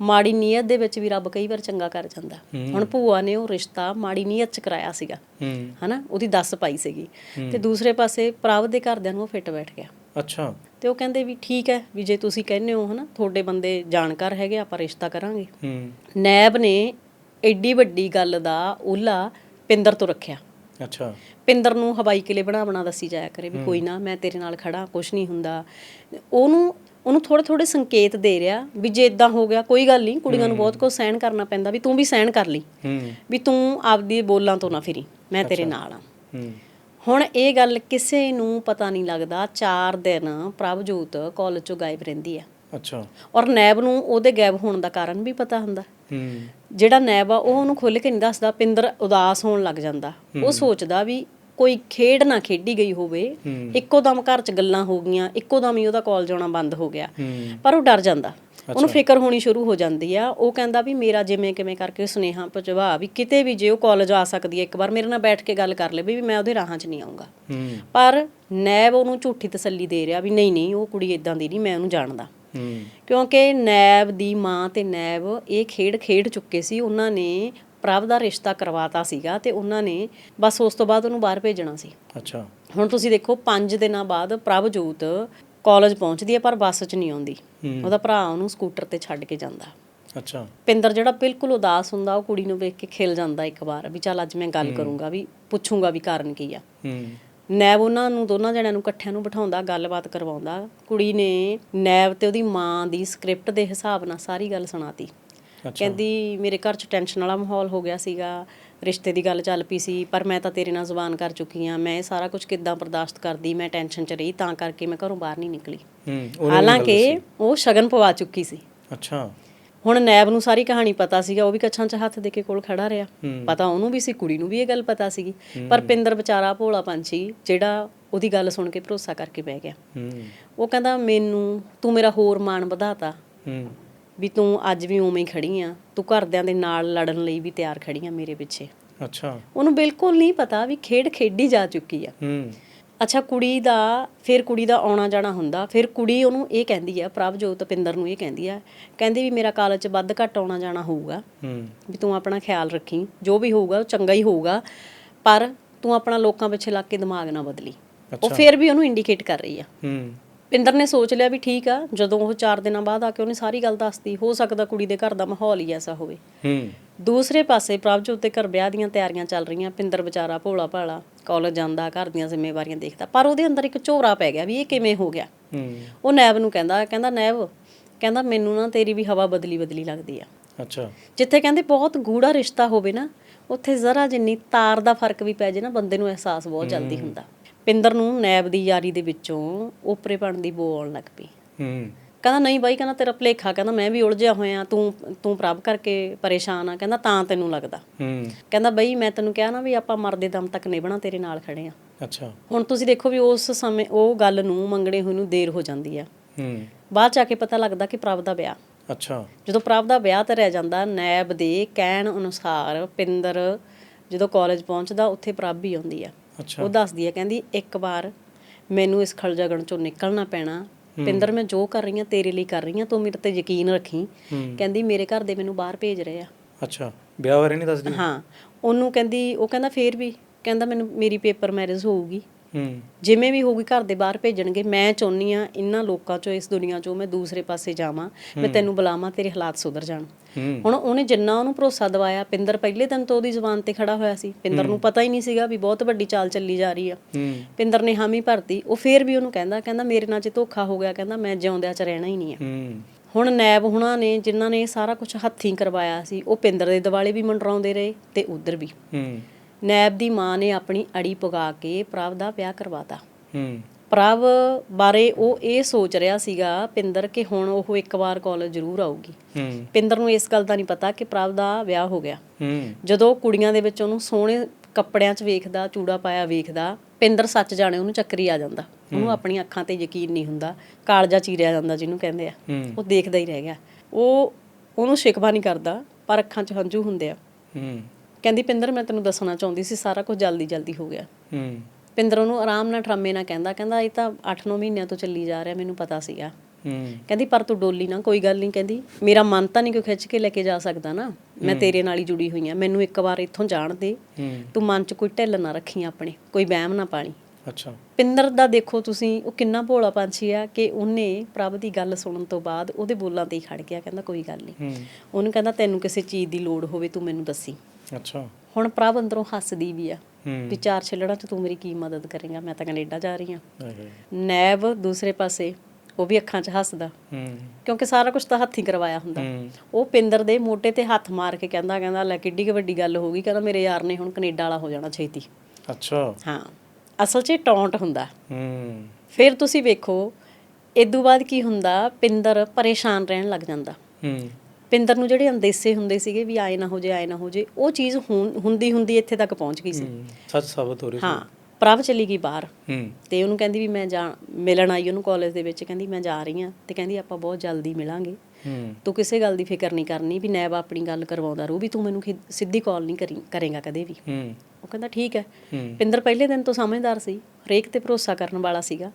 ਮਾੜੀ ਨੀਅਤ ਦੇ ਵਿੱਚ ਵੀ ਰੱਬ ਕਈ ਵਾਰ ਚੰਗਾ ਕਰ ਜਾਂਦਾ। ਹੁਣ ਭੂਆ ਨੇ ਉਹ ਰਿਸ਼ਤਾ ਮਾੜੀ ਨੀਅਤ ਚ ਕਰਾਇਆ ਸੀਗਾ। ਹਨਾ? ਉਹਦੀ ਦੱਸ ਪਾਈ ਸੀਗੀ। ਤੇ ਦੂਸਰੇ ਪਾਸੇ ਪ੍ਰਭ ਦੇ ਘਰਦਿਆਂ ਨੂੰ ਉਹ ਫਿੱਟ ਬੈਠ ਗਿਆ। ਅੱਛਾ। ਤੇ ਉਹ ਕਹਿੰਦੇ ਵੀ ਠੀਕ ਹੈ ਵੀ ਜੇ ਤੁਸੀਂ ਕਹਿੰਦੇ ਹੋ ਹਨਾ ਤੁਹਾਡੇ ਬੰਦੇ ਜਾਣਕਾਰ ਹੈਗੇ ਆਪਾਂ ਰਿਸ਼ਤਾ ਕਰਾਂਗੇ। ਹੂੰ। ਨੈਬ ਨੇ ਐਡੀ ਵੱਡੀ ਗੱਲ ਦਾ ਉਲਾ ਪਿੰਦਰ ਤੋਂ ਰੱਖਿਆ। ਅੱਛਾ। ਪਿੰਦਰ ਨੂੰ ਹਵਾਈ ਕਿਲੇ ਬਣਾ ਬਣਾ ਦੱਸੀ ਜਾਇਆ ਕਰੇ ਵੀ ਕੋਈ ਨਾ ਮੈਂ ਤੇਰੇ ਨਾਲ ਖੜਾ ਕੁਛ ਨਹੀਂ ਹੁੰਦਾ। ਉਹਨੂੰ ਉਹਨੂੰ ਥੋੜੇ ਥੋੜੇ ਸੰਕੇਤ ਦੇ ਰਿਹਾ ਵੀ ਜੇ ਇਦਾਂ ਹੋ ਗਿਆ ਕੋਈ ਗੱਲ ਨਹੀਂ ਕੁੜੀਆਂ ਨੂੰ ਬਹੁਤ ਕੁਝ ਸਹਿਣ ਕਰਨਾ ਪੈਂਦਾ ਵੀ ਤੂੰ ਵੀ ਸਹਿਣ ਕਰ ਲਈ। ਵੀ ਤੂੰ ਆਪਦੀ ਬੋਲਾਂ ਤੋਂ ਨਾ ਫਿਰੀ ਮੈਂ ਤੇਰੇ ਨਾਲ ਆ। ਹੂੰ। ਹੁਣ ਇਹ ਗੱਲ ਕਿਸੇ ਨੂੰ ਪਤਾ ਨਹੀਂ ਲੱਗਦਾ। 4 ਦਿਨ ਪ੍ਰਭਜੋਤ ਕਾਲਜ ਚੋਂ ਗਾਇਬ ਰਹਿੰਦੀ ਆ। ਅੱਛਾ। ਔਰ ਨੈਬ ਨੂੰ ਉਹਦੇ ਗਾਇਬ ਹੋਣ ਦਾ ਕਾਰਨ ਵੀ ਪਤਾ ਹੁੰਦਾ। ਹੂੰ। ਜਿਹੜਾ ਨੈਬ ਆ ਉਹ ਉਹਨੂੰ ਖੁੱਲ ਕੇ ਨਹੀਂ ਦੱਸਦਾ ਪਿੰਦਰ ਉਦਾਸ ਹੋਣ ਲੱਗ ਜਾਂਦਾ। ਉਹ ਸੋਚਦਾ ਵੀ ਕੋਈ ਖੇਡ ਨਾ ਖੇਡੀ ਗਈ ਹੋਵੇ। ਇੱਕੋ ਦਮ ਘਰ 'ਚ ਗੱਲਾਂ ਹੋ ਗਈਆਂ ਇੱਕੋ ਦਮ ਹੀ ਉਹਦਾ ਕਾਲਜ ਆਉਣਾ ਬੰਦ ਹੋ ਗਿਆ। ਪਰ ਉਹ ਡਰ ਜਾਂਦਾ। ਉਹਨੂੰ ਫਿਕਰ ਹੋਣੀ ਸ਼ੁਰੂ ਹੋ ਜਾਂਦੀ ਆ। ਉਹ ਕਹਿੰਦਾ ਵੀ ਮੇਰਾ ਜਿਵੇਂ ਕਿਵੇਂ ਕਰਕੇ ਸੁਨੇਹਾ ਪਹੁੰਚਵਾ ਵੀ ਕਿਤੇ ਵੀ ਜੇ ਉਹ ਕਾਲਜ ਆ ਸਕਦੀ ਹੈ ਇੱਕ ਵਾਰ ਮੇਰੇ ਨਾਲ ਬੈਠ ਕੇ ਗੱਲ ਕਰ ਲਵੇ ਵੀ ਮੈਂ ਉਹਦੇ ਰਾਹਾਂ 'ਚ ਨਹੀਂ ਆਉਂਗਾ ਪਰ ਨੈਬ ਉਹਨੂੰ ਝੂਠੀ ਤਸੱਲੀ ਦੇ ਰਿਹਾ ਵੀ ਨਹੀਂ ਨਹੀਂ ਉਹ ਕੁੜੀ ਇਦਾਂ ਦੀ ਨਹੀਂ ਮੈਂ ਉਹਨੂੰ ਜਾਣਦਾ। ਕਿਉਂਕਿ ਨੈਬ ਦੀ ਮਾਂ ਤੇ ਨੈਬ ਇਹ ਖੇਡ ਖੇਡ ਚੁੱਕੇ ਸੀ। ਉਹਨਾਂ ਨੇ ਪ੍ਰਭ ਦਾ ਰਿਸ਼ਤਾ ਕਰਵਾਤਾ ਸੀਗਾ ਤੇ ਉਹਨਾਂ ਨੇ ਬਸ ਉਸ ਤੋਂ ਬਾਅਦ ਉਹਨੂੰ ਬਾਹਰ ਭੇਜਣਾ ਸੀ। ਅੱਛਾ। ਹੁਣ ਤੁਸੀਂ ਦੇਖੋ 5 ਦਿਨਾਂ ਬਾਅਦ ਪ੍ਰਭਜੋਤ ਕਾਲਜ ਪਹੁੰਚਦੀ ਹੈ ਪਰ ਬੱਸ 'ਚ ਨਹੀਂ ਆਉਂਦੀ। ਉਹਦਾ ਭਰਾ ਉਹਨੂੰ ਸਕੂਟਰ ਤੇ ਛੱਡ ਕੇ ਜਾਂਦਾ। ਅੱਛਾ। ਪਿੰਦਰ ਜਿਹੜਾ ਬਿਲਕੁਲ ਉਦਾਸ ਹੁੰਦਾ ਉਹ ਕੁੜੀ ਨੂੰ ਵੇਖ ਕੇ ਖਿਲ ਜਾਂਦਾ ਇੱਕ ਵਾਰ ਵੀ ਚੱਲ ਅੱਜ ਮੈਂ ਗੱਲ ਕਰੂੰਗਾ ਵੀ ਪੁੱਛੂੰਗਾ ਵੀ ਕਾਰਨ ਕੀ ਆ। ਹੂੰ। ਨੈਬ ਉਹਨਾਂ ਨੂੰ ਦੋਨਾਂ ਜਣਿਆਂ ਨੂੰ ਇਕੱਠਿਆਂ ਨੂੰ ਬਿਠਾਉਂਦਾ ਗੱਲਬਾਤ ਕਰਵਾਉਂਦਾ। ਕੁੜੀ ਨੇ ਨੈਬ ਤੇ ਉਹਦੀ ਮਾਂ ਦੀ ਸਕ੍ਰਿਪਟ ਦੇ ਹਿਸਾਬ ਨਾਲ ਸਾਰੀ ਗੱਲ ਸੁਣਾਤੀ। ਕਹਿੰਦੀ ਮੇਰੇ ਘਰ 'ਚ ਟੈਨਸ਼ਨ ਵਾਲਾ ਮਾਹੌਲ ਹੋ ਗਿਆ ਸੀਗਾ। ਰਿਸ਼ਤੇ ਦੀ ਗੱਲ ਚੱਲ ਪਈ ਸੀ ਪਰ ਮੈਂ ਤਾਂ ਤੇਰੇ ਨਾਲ ਜ਼ੁਬਾਨ ਕਰ ਚੁੱਕੀ ਆ ਮੈਂ ਇਹ ਸਾਰਾ ਕੁਝ ਕਿੱਦਾਂ ਬਰਦਾਸ਼ਤ ਕਰਦੀ ਮੈਂ ਟੈਨਸ਼ਨ 'ਚ ਰਹੀ ਤਾਂ ਕਰਕੇ ਮੈਂ ਘਰੋਂ ਬਾਹਰ ਨਹੀਂ ਨਿਕਲੀ। ਹੂੰ ਹਾਲਾਂਕਿ ਉਹ ਸ਼ਗਨ ਪਵਾ ਚੁੱਕੀ ਸੀ। ਅੱਛਾ। ਹੁਣ ਨੈਬ ਨੂੰ ਸਾਰੀ ਕਹਾਣੀ ਪਤਾ ਸੀਗਾ ਉਹ ਵੀ ਕੱਛਾਂ 'ਚ ਹੱਥ ਦੇ ਕੇ ਕੋਲ ਖੜਾ ਰਿਹਾ। ਪਤਾ ਉਹਨੂੰ ਵੀ ਸੀ ਕੁੜੀ ਨੂੰ ਵੀ ਇਹ ਗੱਲ ਪਤਾ ਸੀਗੀ। ਪਰ ਪਿੰਦਰ ਵਿਚਾਰਾ ਭੋਲਾ ਪੰਛੀ ਜਿਹੜਾ ਉਹਦੀ ਗੱਲ ਸੁਣ ਕੇ ਭਰੋਸਾ ਕਰਕੇ ਬਹਿ ਗਿਆ। ਉਹ ਕਹਿੰਦਾ ਮੈਨੂੰ ਤੂੰ ਮੇਰਾ ਹੋਰ ਮਾਣ ਵਧਾਤਾ। ਵੀ ਤੂੰ ਅੱਜ ਵੀ ਉਵੇਂ ਹੀ ਖੜੀ ਆ ਤੂੰ ਘਰਦਿਆਂ ਦੇ ਨਾਲ ਲੜਨ ਲਈ ਵੀ ਤਿਆਰ ਖੜੀ ਆ ਮੇਰੇ ਪਿੱਛੇ। ਅੱਛਾ। ਉਹਨੂੰ ਬਿਲਕੁਲ ਨਹੀਂ ਪਤਾ ਵੀ ਖੇਡ ਖੇਡੀ ਜਾ ਚੁੱਕੀ ਆ। ਹੂੰ। ਅੱਛਾ ਕੁੜੀ ਦਾ ਫਿਰ ਕੁੜੀ ਦਾ ਆਉਣਾ ਜਾਣਾ ਹੁੰਦਾ ਫਿਰ ਕੁੜੀ ਉਹਨੂੰ ਇਹ ਕਹਿੰਦੀ ਆ ਪ੍ਰਭਜੋਤ ਪਿੰਦਰ ਨੂੰ ਇਹ ਕਹਿੰਦੀ ਆ ਕਹਿੰਦੀ ਵੀ ਮੇਰਾ ਕਾਲਜ 'ਚ ਵੱਧ ਘੱਟ ਆਉਣਾ ਜਾਣਾ ਹੋਊਗਾ। ਹੂੰ। ਵੀ ਤੂੰ ਆਪਣਾ ਖਿਆਲ ਰੱਖੀ ਜੋ ਵੀ ਹੋਊਗਾ ਉਹ ਚੰਗਾ ਹੀ ਹੋਊਗਾ ਪਰ ਤੂੰ ਆਪਣਾ ਲੋਕਾਂ ਪਿੱਛੇ ਲੱਗ ਕੇ ਦਿਮਾਗ ਨਾ ਬਦਲੀ। ਉਹ ਫਿਰ ਵੀ ਉਹਨੂੰ ਇੰਡੀਕੇਟ ਕਰ ਰਹੀ ਆ। ਹੂੰ। ਪਿੰਦਰ ਨੇ ਸੋਚ ਲਿਆ ਵੀ ਠੀਕ ਆ ਜਦੋਂ ਉਹ 4 ਦਿਨਾਂ ਬਾਅਦ ਆ ਕੇ ਉਹਨੇ ਸਾਰੀ ਗੱਲ ਦੱਸਤੀ ਹੋ ਸਕਦਾ ਕੁੜੀ ਦੇ ਘਰ ਦਾ ਮਾਹੌਲ ਹੀ ਐਸਾ ਹੋਵੇ। ਹੂੰ। ਦੂਸਰੇ ਪਾਸੇ ਪ੍ਰਭਜੋਤ ਦੇ ਘਰ ਵਿਆਹ ਦੀਆਂ ਤਿਆਰੀਆਂ ਚੱਲ ਰਹੀਆਂ ਪਿੰਦਰ ਵਿਚਾਰਾ ਭੋਲਾ ਭਾਲਾ ਕਾਲਜ ਜਾਂਦਾ ਘਰ ਦੀਆਂ ਜ਼ਿੰਮੇਵਾਰੀਆਂ ਦੇਖਦਾ ਪਰ ਉਹਦੇ ਅੰਦਰ ਇੱਕ ਝੋਰਾ ਪੈ ਗਿਆ ਵੀ ਇਹ ਕਿਵੇਂ ਹੋ ਗਿਆ। ਹੂੰ। ਉਹ ਨੈਬ ਨੂੰ ਕਹਿੰਦਾ ਕਹਿੰਦਾ ਨੈਬ ਕਹਿੰਦਾ ਮੈਨੂੰ ਨਾ ਤੇਰੀ ਵੀ ਹਵਾ ਬਦਲੀ ਬਦਲੀ ਲੱਗਦੀ ਆ। ਅੱਛਾ। ਜਿੱਥੇ ਕਹਿੰਦੇ ਬਹੁਤ ਗੂੜਾ ਰਿਸ਼ਤਾ ਹੋਵੇ ਨਾ ਉੱਥੇ ਜ਼ਰਾ ਜਿੰਨੀ ਤਾਰ ਦਾ ਫ਼ਰਕ ਵੀ ਪੈ ਜੇ ਨਾ ਬੰਦੇ ਨੂੰ ਅਹਿਸਾਸ ਬਹੁਤ ਜਲਦੀ ਹੁੰਦਾ। ਪਿੰਦਰ ਨੂੰ ਨੈਬ ਦੀ ਯਾਰੀ ਦੇ ਵਿੱਚੋਂ ਓਪਰੇਪਣ ਦੀ ਬੋ ਆਉਣ ਲੱਗ ਪਈ। ਹੂੰ। ਕਹਿੰਦਾ ਨਹੀਂ ਬਾਈ ਕਹਿੰਦਾ ਤੇਰਾ ਭਲੇਖਾ ਕਹਿੰਦਾ ਮੈਂ ਵੀ ਉਲਝਿਆ ਹੋਇਆ ਤੂੰ ਤੂੰ ਪ੍ਰਭ ਕਰਕੇ ਪਰੇਸ਼ਾਨ ਆ ਕਹਿੰਦਾ ਤਾਂ ਤੈਨੂੰ ਲੱਗਦਾ। ਹੂੰ। ਕਹਿੰਦਾ ਬਈ ਮੈਂ ਤੈਨੂੰ ਕਿਹਾ ਨਾ ਵੀ ਆਪਾਂ ਮਰਦੇ ਦਮ ਤੱਕ ਨਿਭਣਾ ਤੇਰੇ ਨਾਲ ਖੜੇ ਆ। ਅੱਛਾ। ਹੁਣ ਤੁਸੀਂ ਦੇਖੋ ਵੀ ਉਸ ਸਮੇਂ ਉਹ ਗੱਲ ਨੂੰ ਮੰਗਣੇ ਹੋਏ ਨੂੰ ਦੇਰ ਹੋ ਜਾਂਦੀ ਆ। ਹੂੰ। ਬਾਅਦ ਚ ਆ ਕੇ ਪਤਾ ਲੱਗਦਾ ਕਿ ਪ੍ਰਭ ਦਾ ਵਿਆਹ। ਅੱਛਾ। ਜਦੋਂ ਪ੍ਰਭ ਦਾ ਵਿਆਹ ਤੇ ਰਹਿ ਜਾਂਦਾ ਨੈਬ ਦੇ ਕਹਿਣ ਅਨੁਸਾਰ ਪਿੰਦਰ ਜਦੋਂ ਕਾਲਜ ਪਹੁੰਚਦਾ ਉੱਥੇ ਪ੍ਰਭ ਵੀ ਆਉਂਦੀ ਆ। ਉਹ ਦੱਸਦੀ ਆ ਕਹਿੰਦੀ ਇੱਕ ਵਾਰ ਮੈਨੂੰ ਇਸ ਖਲਜਗਣ ਚੋਂ ਨਿਕਲਣਾ ਪੈਣਾ। ਪਿੰਦਰ ਮੈਂ ਜੋ ਕਰ ਰਹੀ ਹਾਂ ਤੇਰੇ ਲਈ ਕਰ ਰਹੀ ਹਾਂ ਤੂੰ ਮੇਰੇ ਤੇ ਯਕੀਨ ਰੱਖੀ। ਕਹਿੰਦੀ ਮੇਰੇ ਘਰ ਦੇ ਮੈਨੂੰ ਬਾਹਰ ਭੇਜ ਰਹੇ ਆ। ਅੱਛਾ ਵਿਆਹ ਬਾਰੇ ਨਹੀਂ ਦੱਸਦੀ? ਹਾਂ ਉਹਨੂੰ ਕਹਿੰਦੀ ਉਹ ਕਹਿੰਦਾ ਫੇਰ ਵੀ ਕਹਿੰਦਾ ਮੈਨੂੰ ਮੇਰੀ ਪੇਪਰ ਮੈਰਿਜ ਹੋਊਗੀ। ਹੂੰ ਜਿਵੇਂ ਵੀ ਹੋਊਗੀ ਘਰ ਦੇ ਬਾਹਰ ਭੇਜਣਗੇ, ਮੈਂ ਚਾਹੁੰਨੀ ਆ ਇਹਨਾਂ ਲੋਕਾਂ ਚੋਂ, ਇਸ ਦੁਨੀਆ ਚੋਂ ਮੈਂ ਦੂਸਰੇ ਪਾਸੇ ਜਾਵਾਂ, ਮੈਂ ਤੈਨੂੰ ਬੁਲਾਵਾਂ, ਤੇਰੇ ਹਾਲਾਤ ਸੁਧਰ ਜਾਣ। ਹੁਣ ਉਹਨੇ ਜਿੰਨਾ ਉਹਨੂੰ ਭਰੋਸਾ ਦਿਵਾਇਆ, ਪਿੰਦਰ ਪਹਿਲੇ ਦਿਨ ਤੋਂ ਉਹਦੀ ਜ਼ੁਬਾਨ ਤੇ ਖੜਾ ਹੋਇਆ ਸੀ। ਪਿੰਦਰ ਨੂੰ ਪਤਾ ਹੀ ਨਹੀਂ ਸੀਗਾ ਵੀ ਬਹੁਤ ਵੱਡੀ ਚਾਲ ਚੱਲੀ ਜਾ ਰਹੀ ਆ। ਪਿੰਦਰ ਨੇ ਹਾਮੀ ਭਰਤੀ, ਉਹ ਫੇਰ ਵੀ ਉਹਨੂੰ ਕਹਿੰਦਾ ਕਹਿੰਦਾ ਮੇਰੇ ਨਾਲ ਜੇ ਧੋਖਾ ਹੋ ਗਿਆ, ਕਹਿੰਦਾ ਮੈਂ ਜਿਉਂਦਿਆਂ ਚ ਰਹਿਣਾ ਹੀ ਨਹੀਂ ਆ। ਹੁਣ ਨੈਬ ਹੁਣਾਂ ਨੇ, ਜਿਨ੍ਹਾਂ ਨੇ ਸਾਰਾ ਕੁਝ ਹੱਥੀਂ ਕਰਵਾਇਆ ਸੀ, ਉਹ ਪਿੰਦਰ ਦੇ ਦਿਵਾਲੇ ਵੀ ਮੰਡਰਾਉਂਦੇ ਰਹੇ ਤੇ ਉਧਰ ਵੀ। ਹੂੰ ਨੈਬ ਦੀ ਮਾਂ ਨੇ ਆਪਣੀ ਅੜੀ ਪਗਾ ਕੇ ਪ੍ਰਭ ਦਾ ਵਿਆਹ ਕਰਵਾਤਾ। ਹੂੰ। ਪ੍ਰਭ ਬਾਰੇ ਉਹ ਇਹ ਸੋਚ ਰਿਹਾ ਸੀਗਾ ਪਿੰਦਰ ਕਿ ਹੁਣ ਉਹ ਇੱਕ ਵਾਰ ਕਾਲਜ ਜ਼ਰੂਰ ਆਊਗੀ। ਹੂੰ। ਪਿੰਦਰ ਨੂੰ ਇਸ ਗੱਲ ਦਾ ਨਹੀਂ ਪਤਾ ਕਿ ਪ੍ਰਭ ਦਾ ਵਿਆਹ ਹੋ ਗਿਆ। ਹੂੰ। ਜਦੋਂ ਕੁੜੀਆਂ ਦੇ ਵਿੱਚ ਉਹਨੂੰ ਸੋਹਣੇ ਕੱਪੜਿਆਂ 'ਚ ਵੇਖਦਾ ਚੂੜਾ ਪਾਇਆ ਵੇਖਦਾ ਪਿੰਦਰ ਸੱਚ ਜਾਣੇ ਉਹਨੂੰ ਚੱਕਰੀ ਆ ਜਾਂਦਾ। ਉਹਨੂੰ ਆਪਣੀਆਂ ਅੱਖਾਂ ਤੇ ਯਕੀਨ ਨਹੀਂ ਹੁੰਦਾ ਕਾਲਜਾ ਚੀਰਿਆ ਜਾਂਦਾ ਜਿਹਨੂੰ ਕਹਿੰਦੇ ਆ। ਉਹ ਦੇਖਦਾ ਹੀ ਰਹਿ ਗਿਆ। ਉਹ ਉਹਨੂੰ ਸ਼ਿਕਵਾ ਨਹੀਂ ਕਰਦਾ ਪਰ ਅੱਖਾਂ 'ਚ ਹੰਝੂ ਹੁੰਦੇ ਆ। ਹੂੰ। ਕਹਿੰਦੀ ਪਿੰਦਰ ਮੈਂ ਤੈਨੂੰ ਦੱਸਣਾ ਚਾਹੁੰਦੀ ਸੀ ਸਾਰਾ ਕੁਝ ਜਲਦੀ ਜਲਦੀ ਹੋ ਗਿਆ। ਹੂੰ। ਪਿੰਦਰ ਉਹਨੂੰ ਆਰਾਮ ਨਾਲ ਟਰਾਮੇ ਨਾਲ ਕਹਿੰਦਾ ਕਹਿੰਦਾ ਇਹ ਤਾਂ 8-9 ਮਹੀਨਿਆਂ ਤੋਂ ਚੱਲੀ ਜਾ ਰਿਹਾ ਮੈਨੂੰ ਪਤਾ ਸੀਗਾ। ਹੂੰ। ਕਹਿੰਦੀ ਪਰ ਤੂੰ ਡੋਲੀ ਨਾ ਕੋਈ ਗੱਲ ਨਹੀਂ। ਕਹਿੰਦੀ ਮੇਰਾ ਮਨ ਤਾਂ ਨਹੀਂ ਕੋਈ ਖਿੱਚ ਕੇ ਲੈ ਕੇ ਜਾ ਸਕਦਾ ਨਾ। ਮੈਂ ਤੇਰੇ ਨਾਲ ਹੀ ਜੁੜੀ ਹੋਈ ਆ। ਮੈਨੂੰ ਇੱਕ ਵਾਰ ਇੱਥੋਂ ਜਾਣ ਦੇ। ਤੂੰ ਮਨ 'ਚ ਕੋਈ ਢਿੱਲ ਨਾ ਰੱਖੀ ਆਪਣੇ ਕੋਈ ਵਹਿਮ ਨਾ ਪਾਣੀ। ਅੱਛਾ। ਪਿੰਦਰ ਦਾ ਦੇਖੋ ਤੁਸੀਂ ਉਹ ਕਿੰਨਾ ਭੋਲਾ ਪੰਛੀ ਆ ਕਿ ਉਹਨੇ ਪ੍ਰਭ ਦੀ ਗੱਲ ਸੁਣਨ ਤੋਂ ਬਾਅਦ ਉਹਦੇ ਬੋਲਾਂ ਤੇ ਹੀ ਖੜ ਗਿਆ। ਕਹਿੰਦਾ ਕੋਈ ਗੱਲ ਨਹੀਂ। ਉਹਨੂੰ ਕਹਿੰਦਾ ਤੈਨੂੰ ਕਿਸੇ ਚੀਜ਼ ਦੀ ਲੋੜ ਹੋਵੇ ਤੂੰ ਮੈਨੂੰ ਦੱਸੀ। ਅੱਛਾ। ਹੁਣ ਪ੍ਰਭ ਅੰਦਰੋਂ ਹੱਸਦੀ ਵੀ ਆ ਵੀ ਚਾਰ ਛਿੱਲੜਾਂ 'ਚ ਤੂੰ ਮੇਰੀ ਕੀ ਮਦਦ ਕਰੇਗਾ ਮੈਂ ਤਾਂ ਕੈਨੇਡਾ ਜਾ ਰਹੀ ਆ। ਨੈਬ ਦੂਸਰੇ ਪਾਸੇ ਉਹ ਵੀ ਅੱਖਾਂ 'ਚ ਹੱਸਦਾ। ਕਿਉਂਕਿ ਸਾਰਾ ਕੁਝ ਤਾਂ ਹੱਥੀਂ ਕਰਵਾਇਆ ਹੁੰਦਾ। ਉਹ ਪਿੰਦਰ ਦੇ ਮੋਢੇ ਤੇ ਹੱਥ ਮਾਰ ਕੇ ਕਹਿੰਦਾ ਕਹਿੰਦਾ ਲੈ ਕਿੱਡੀ ਕੁ ਵੱਡੀ ਗੱਲ ਹੋ ਗਈ ਕਹਿੰਦਾ ਮੇਰੇ ਯਾਰ ਨੇ ਹੁਣ ਕੈਨੇਡਾ ਵਾਲਾ ਹੋ ਜਾਣਾ ਛੇਤੀ। ਅੱਛਾ। ਹਾਂ। ਅਸਲ 'ਚ ਟੌਂਟ ਹੁੰਦਾ। ਹੂੰ। ਫਿਰ ਤੁਸੀਂ ਵੇਖੋ ਇਦੋਂ ਬਾਅਦ ਕੀ ਹੁੰਦਾ ਪਿੰਦਰ ਪਰੇਸ਼ਾਨ ਰਹਿਣ ਲੱਗ ਜਾਂਦਾ। ਹੂੰ। ਪਿੰਦਰ ਨੂੰ ਜਿਹੜੇ ਅੰਦੇਸੇ ਹੁੰਦੇ ਸੀਗੇ ਵੀ ਆਏ ਨਾ ਹੋ ਜੇ ਆਏ ਨਾ ਹੋ ਜੇ ਉਹ ਚੀਜ਼ ਹੁੰਦੀ ਹੁੰਦੀ ਇੱਥੇ ਤੱਕ ਪਹੁੰਚ ਗਈ ਸੀ। ਸੱਚ ਸਾਬਤ ਹੋ ਰਹੀ ਸੀ। ਹਾਂ ਪ੍ਰਭ ਚਲੀ ਗਈ ਬਾਹਰ। ਤੇ ਉਹਨੂੰ ਕਹਿੰਦੀ ਵੀ ਮੈਂ ਜਾ ਮਿਲਣ ਆਈ ਉਹਨੂੰ ਕਾਲਜ ਦੇ ਵਿੱਚ ਕਹਿੰਦੀ ਮੈਂ ਜਾ ਰਹੀ ਹਾਂ ਤੇ ਕਹਿੰਦੀ ਆਪਾਂ ਬਹੁਤ ਜਲਦੀ ਮਿਲਾਂਗੇ। ਤੂੰ ਕਿਸੇ ਗੱਲ ਦੀ ਫਿਕਰ ਨਹੀਂ ਕਰਨੀ ਵੀ ਨੈਬ ਆਪਣੀ ਗੱਲ ਕਰਵਾਉਂਦਾ ਰਹੂ ਵੀ ਤੂੰ ਮੈਨੂੰ ਸਿੱਧੀ ਕਾਲ ਨਹੀਂ ਕਰੀ ਕਰੇਗਾ ਕਦੇ ਵੀ। ਉਹ ਕਹਿੰਦਾ ਠੀਕ ਹੈ। ਪਿੰਦਰ ਪਹਿਲੇ ਦਿਨ ਤੋਂ ਸਮਝਦਾਰ ਸੀ ਹਰੇਕ ਤੇ ਭਰੋਸਾ ਕਰਨ ਵਾਲਾ ਸੀਗਾ।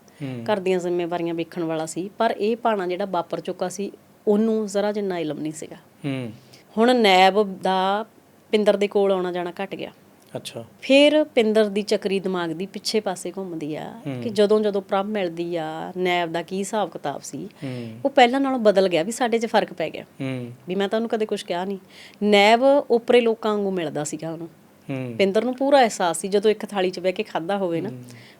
ਘਰ ਦੀਆਂ ਜ਼ਿੰਮੇਵਾਰੀਆਂ ਵੇਖਣ ਵਾਲਾ ਸੀ ਪਰ ਇਹ ਪਾਣਾ ਜਿਹੜਾ ਵਾਪਰ ਚੁੱਕਾ ਸੀ ਉਹਨੂੰ ਜ਼ਰਾ ਜਿੰਨਾ ਇਲਮ ਨਹੀਂ ਸੀਗਾ। ਹੂੰ। ਹੁਣ ਨੈਬ ਦਾ ਪਿੰਦਰ ਦੇ ਕੋਲ ਆਉਣਾ ਜਾਣਾ ਘਟ ਗਿਆ। ਅੱਛਾ। ਫਿਰ ਪਿੰਦਰ ਦੀ ਚੱਕਰੀ ਦਿਮਾਗ ਦੀ ਪਿੱਛੇ ਪਾਸੇ ਘੁੰਮਦੀ ਆ ਕਿ ਜਦੋਂ ਜਦੋਂ ਪ੍ਰਭ ਮਿਲਦੀ ਆ ਨੈਬ ਦਾ ਕੀ ਹਿਸਾਬ ਕਿਤਾਬ ਸੀ ਉਹ ਪਹਿਲਾਂ ਨਾਲੋਂ ਬਦਲ ਗਿਆ ਵੀ ਸਾਡੇ 'ਚ ਫ਼ਰਕ ਪੈ ਗਿਆ। ਵੀ ਮੈਂ ਤਾਂ ਉਹਨੂੰ ਕਦੇ ਕੁਝ ਕਿਹਾ ਨਹੀਂ। ਨੈਬ ਓਪਰੇ ਲੋਕਾਂ ਵਾਂਗੂ ਮਿਲਦਾ ਸੀਗਾ ਉਹਨੂੰ। ਪਿੰਦਰ ਨੂੰ ਪੂਰਾ ਅਹਿਸਾਸ ਸੀ ਜਦੋਂ ਇੱਕ ਥਾਲੀ 'ਚ ਬਹਿ ਕੇ ਖਾਦਾ ਹੋਵੇ ਨਾ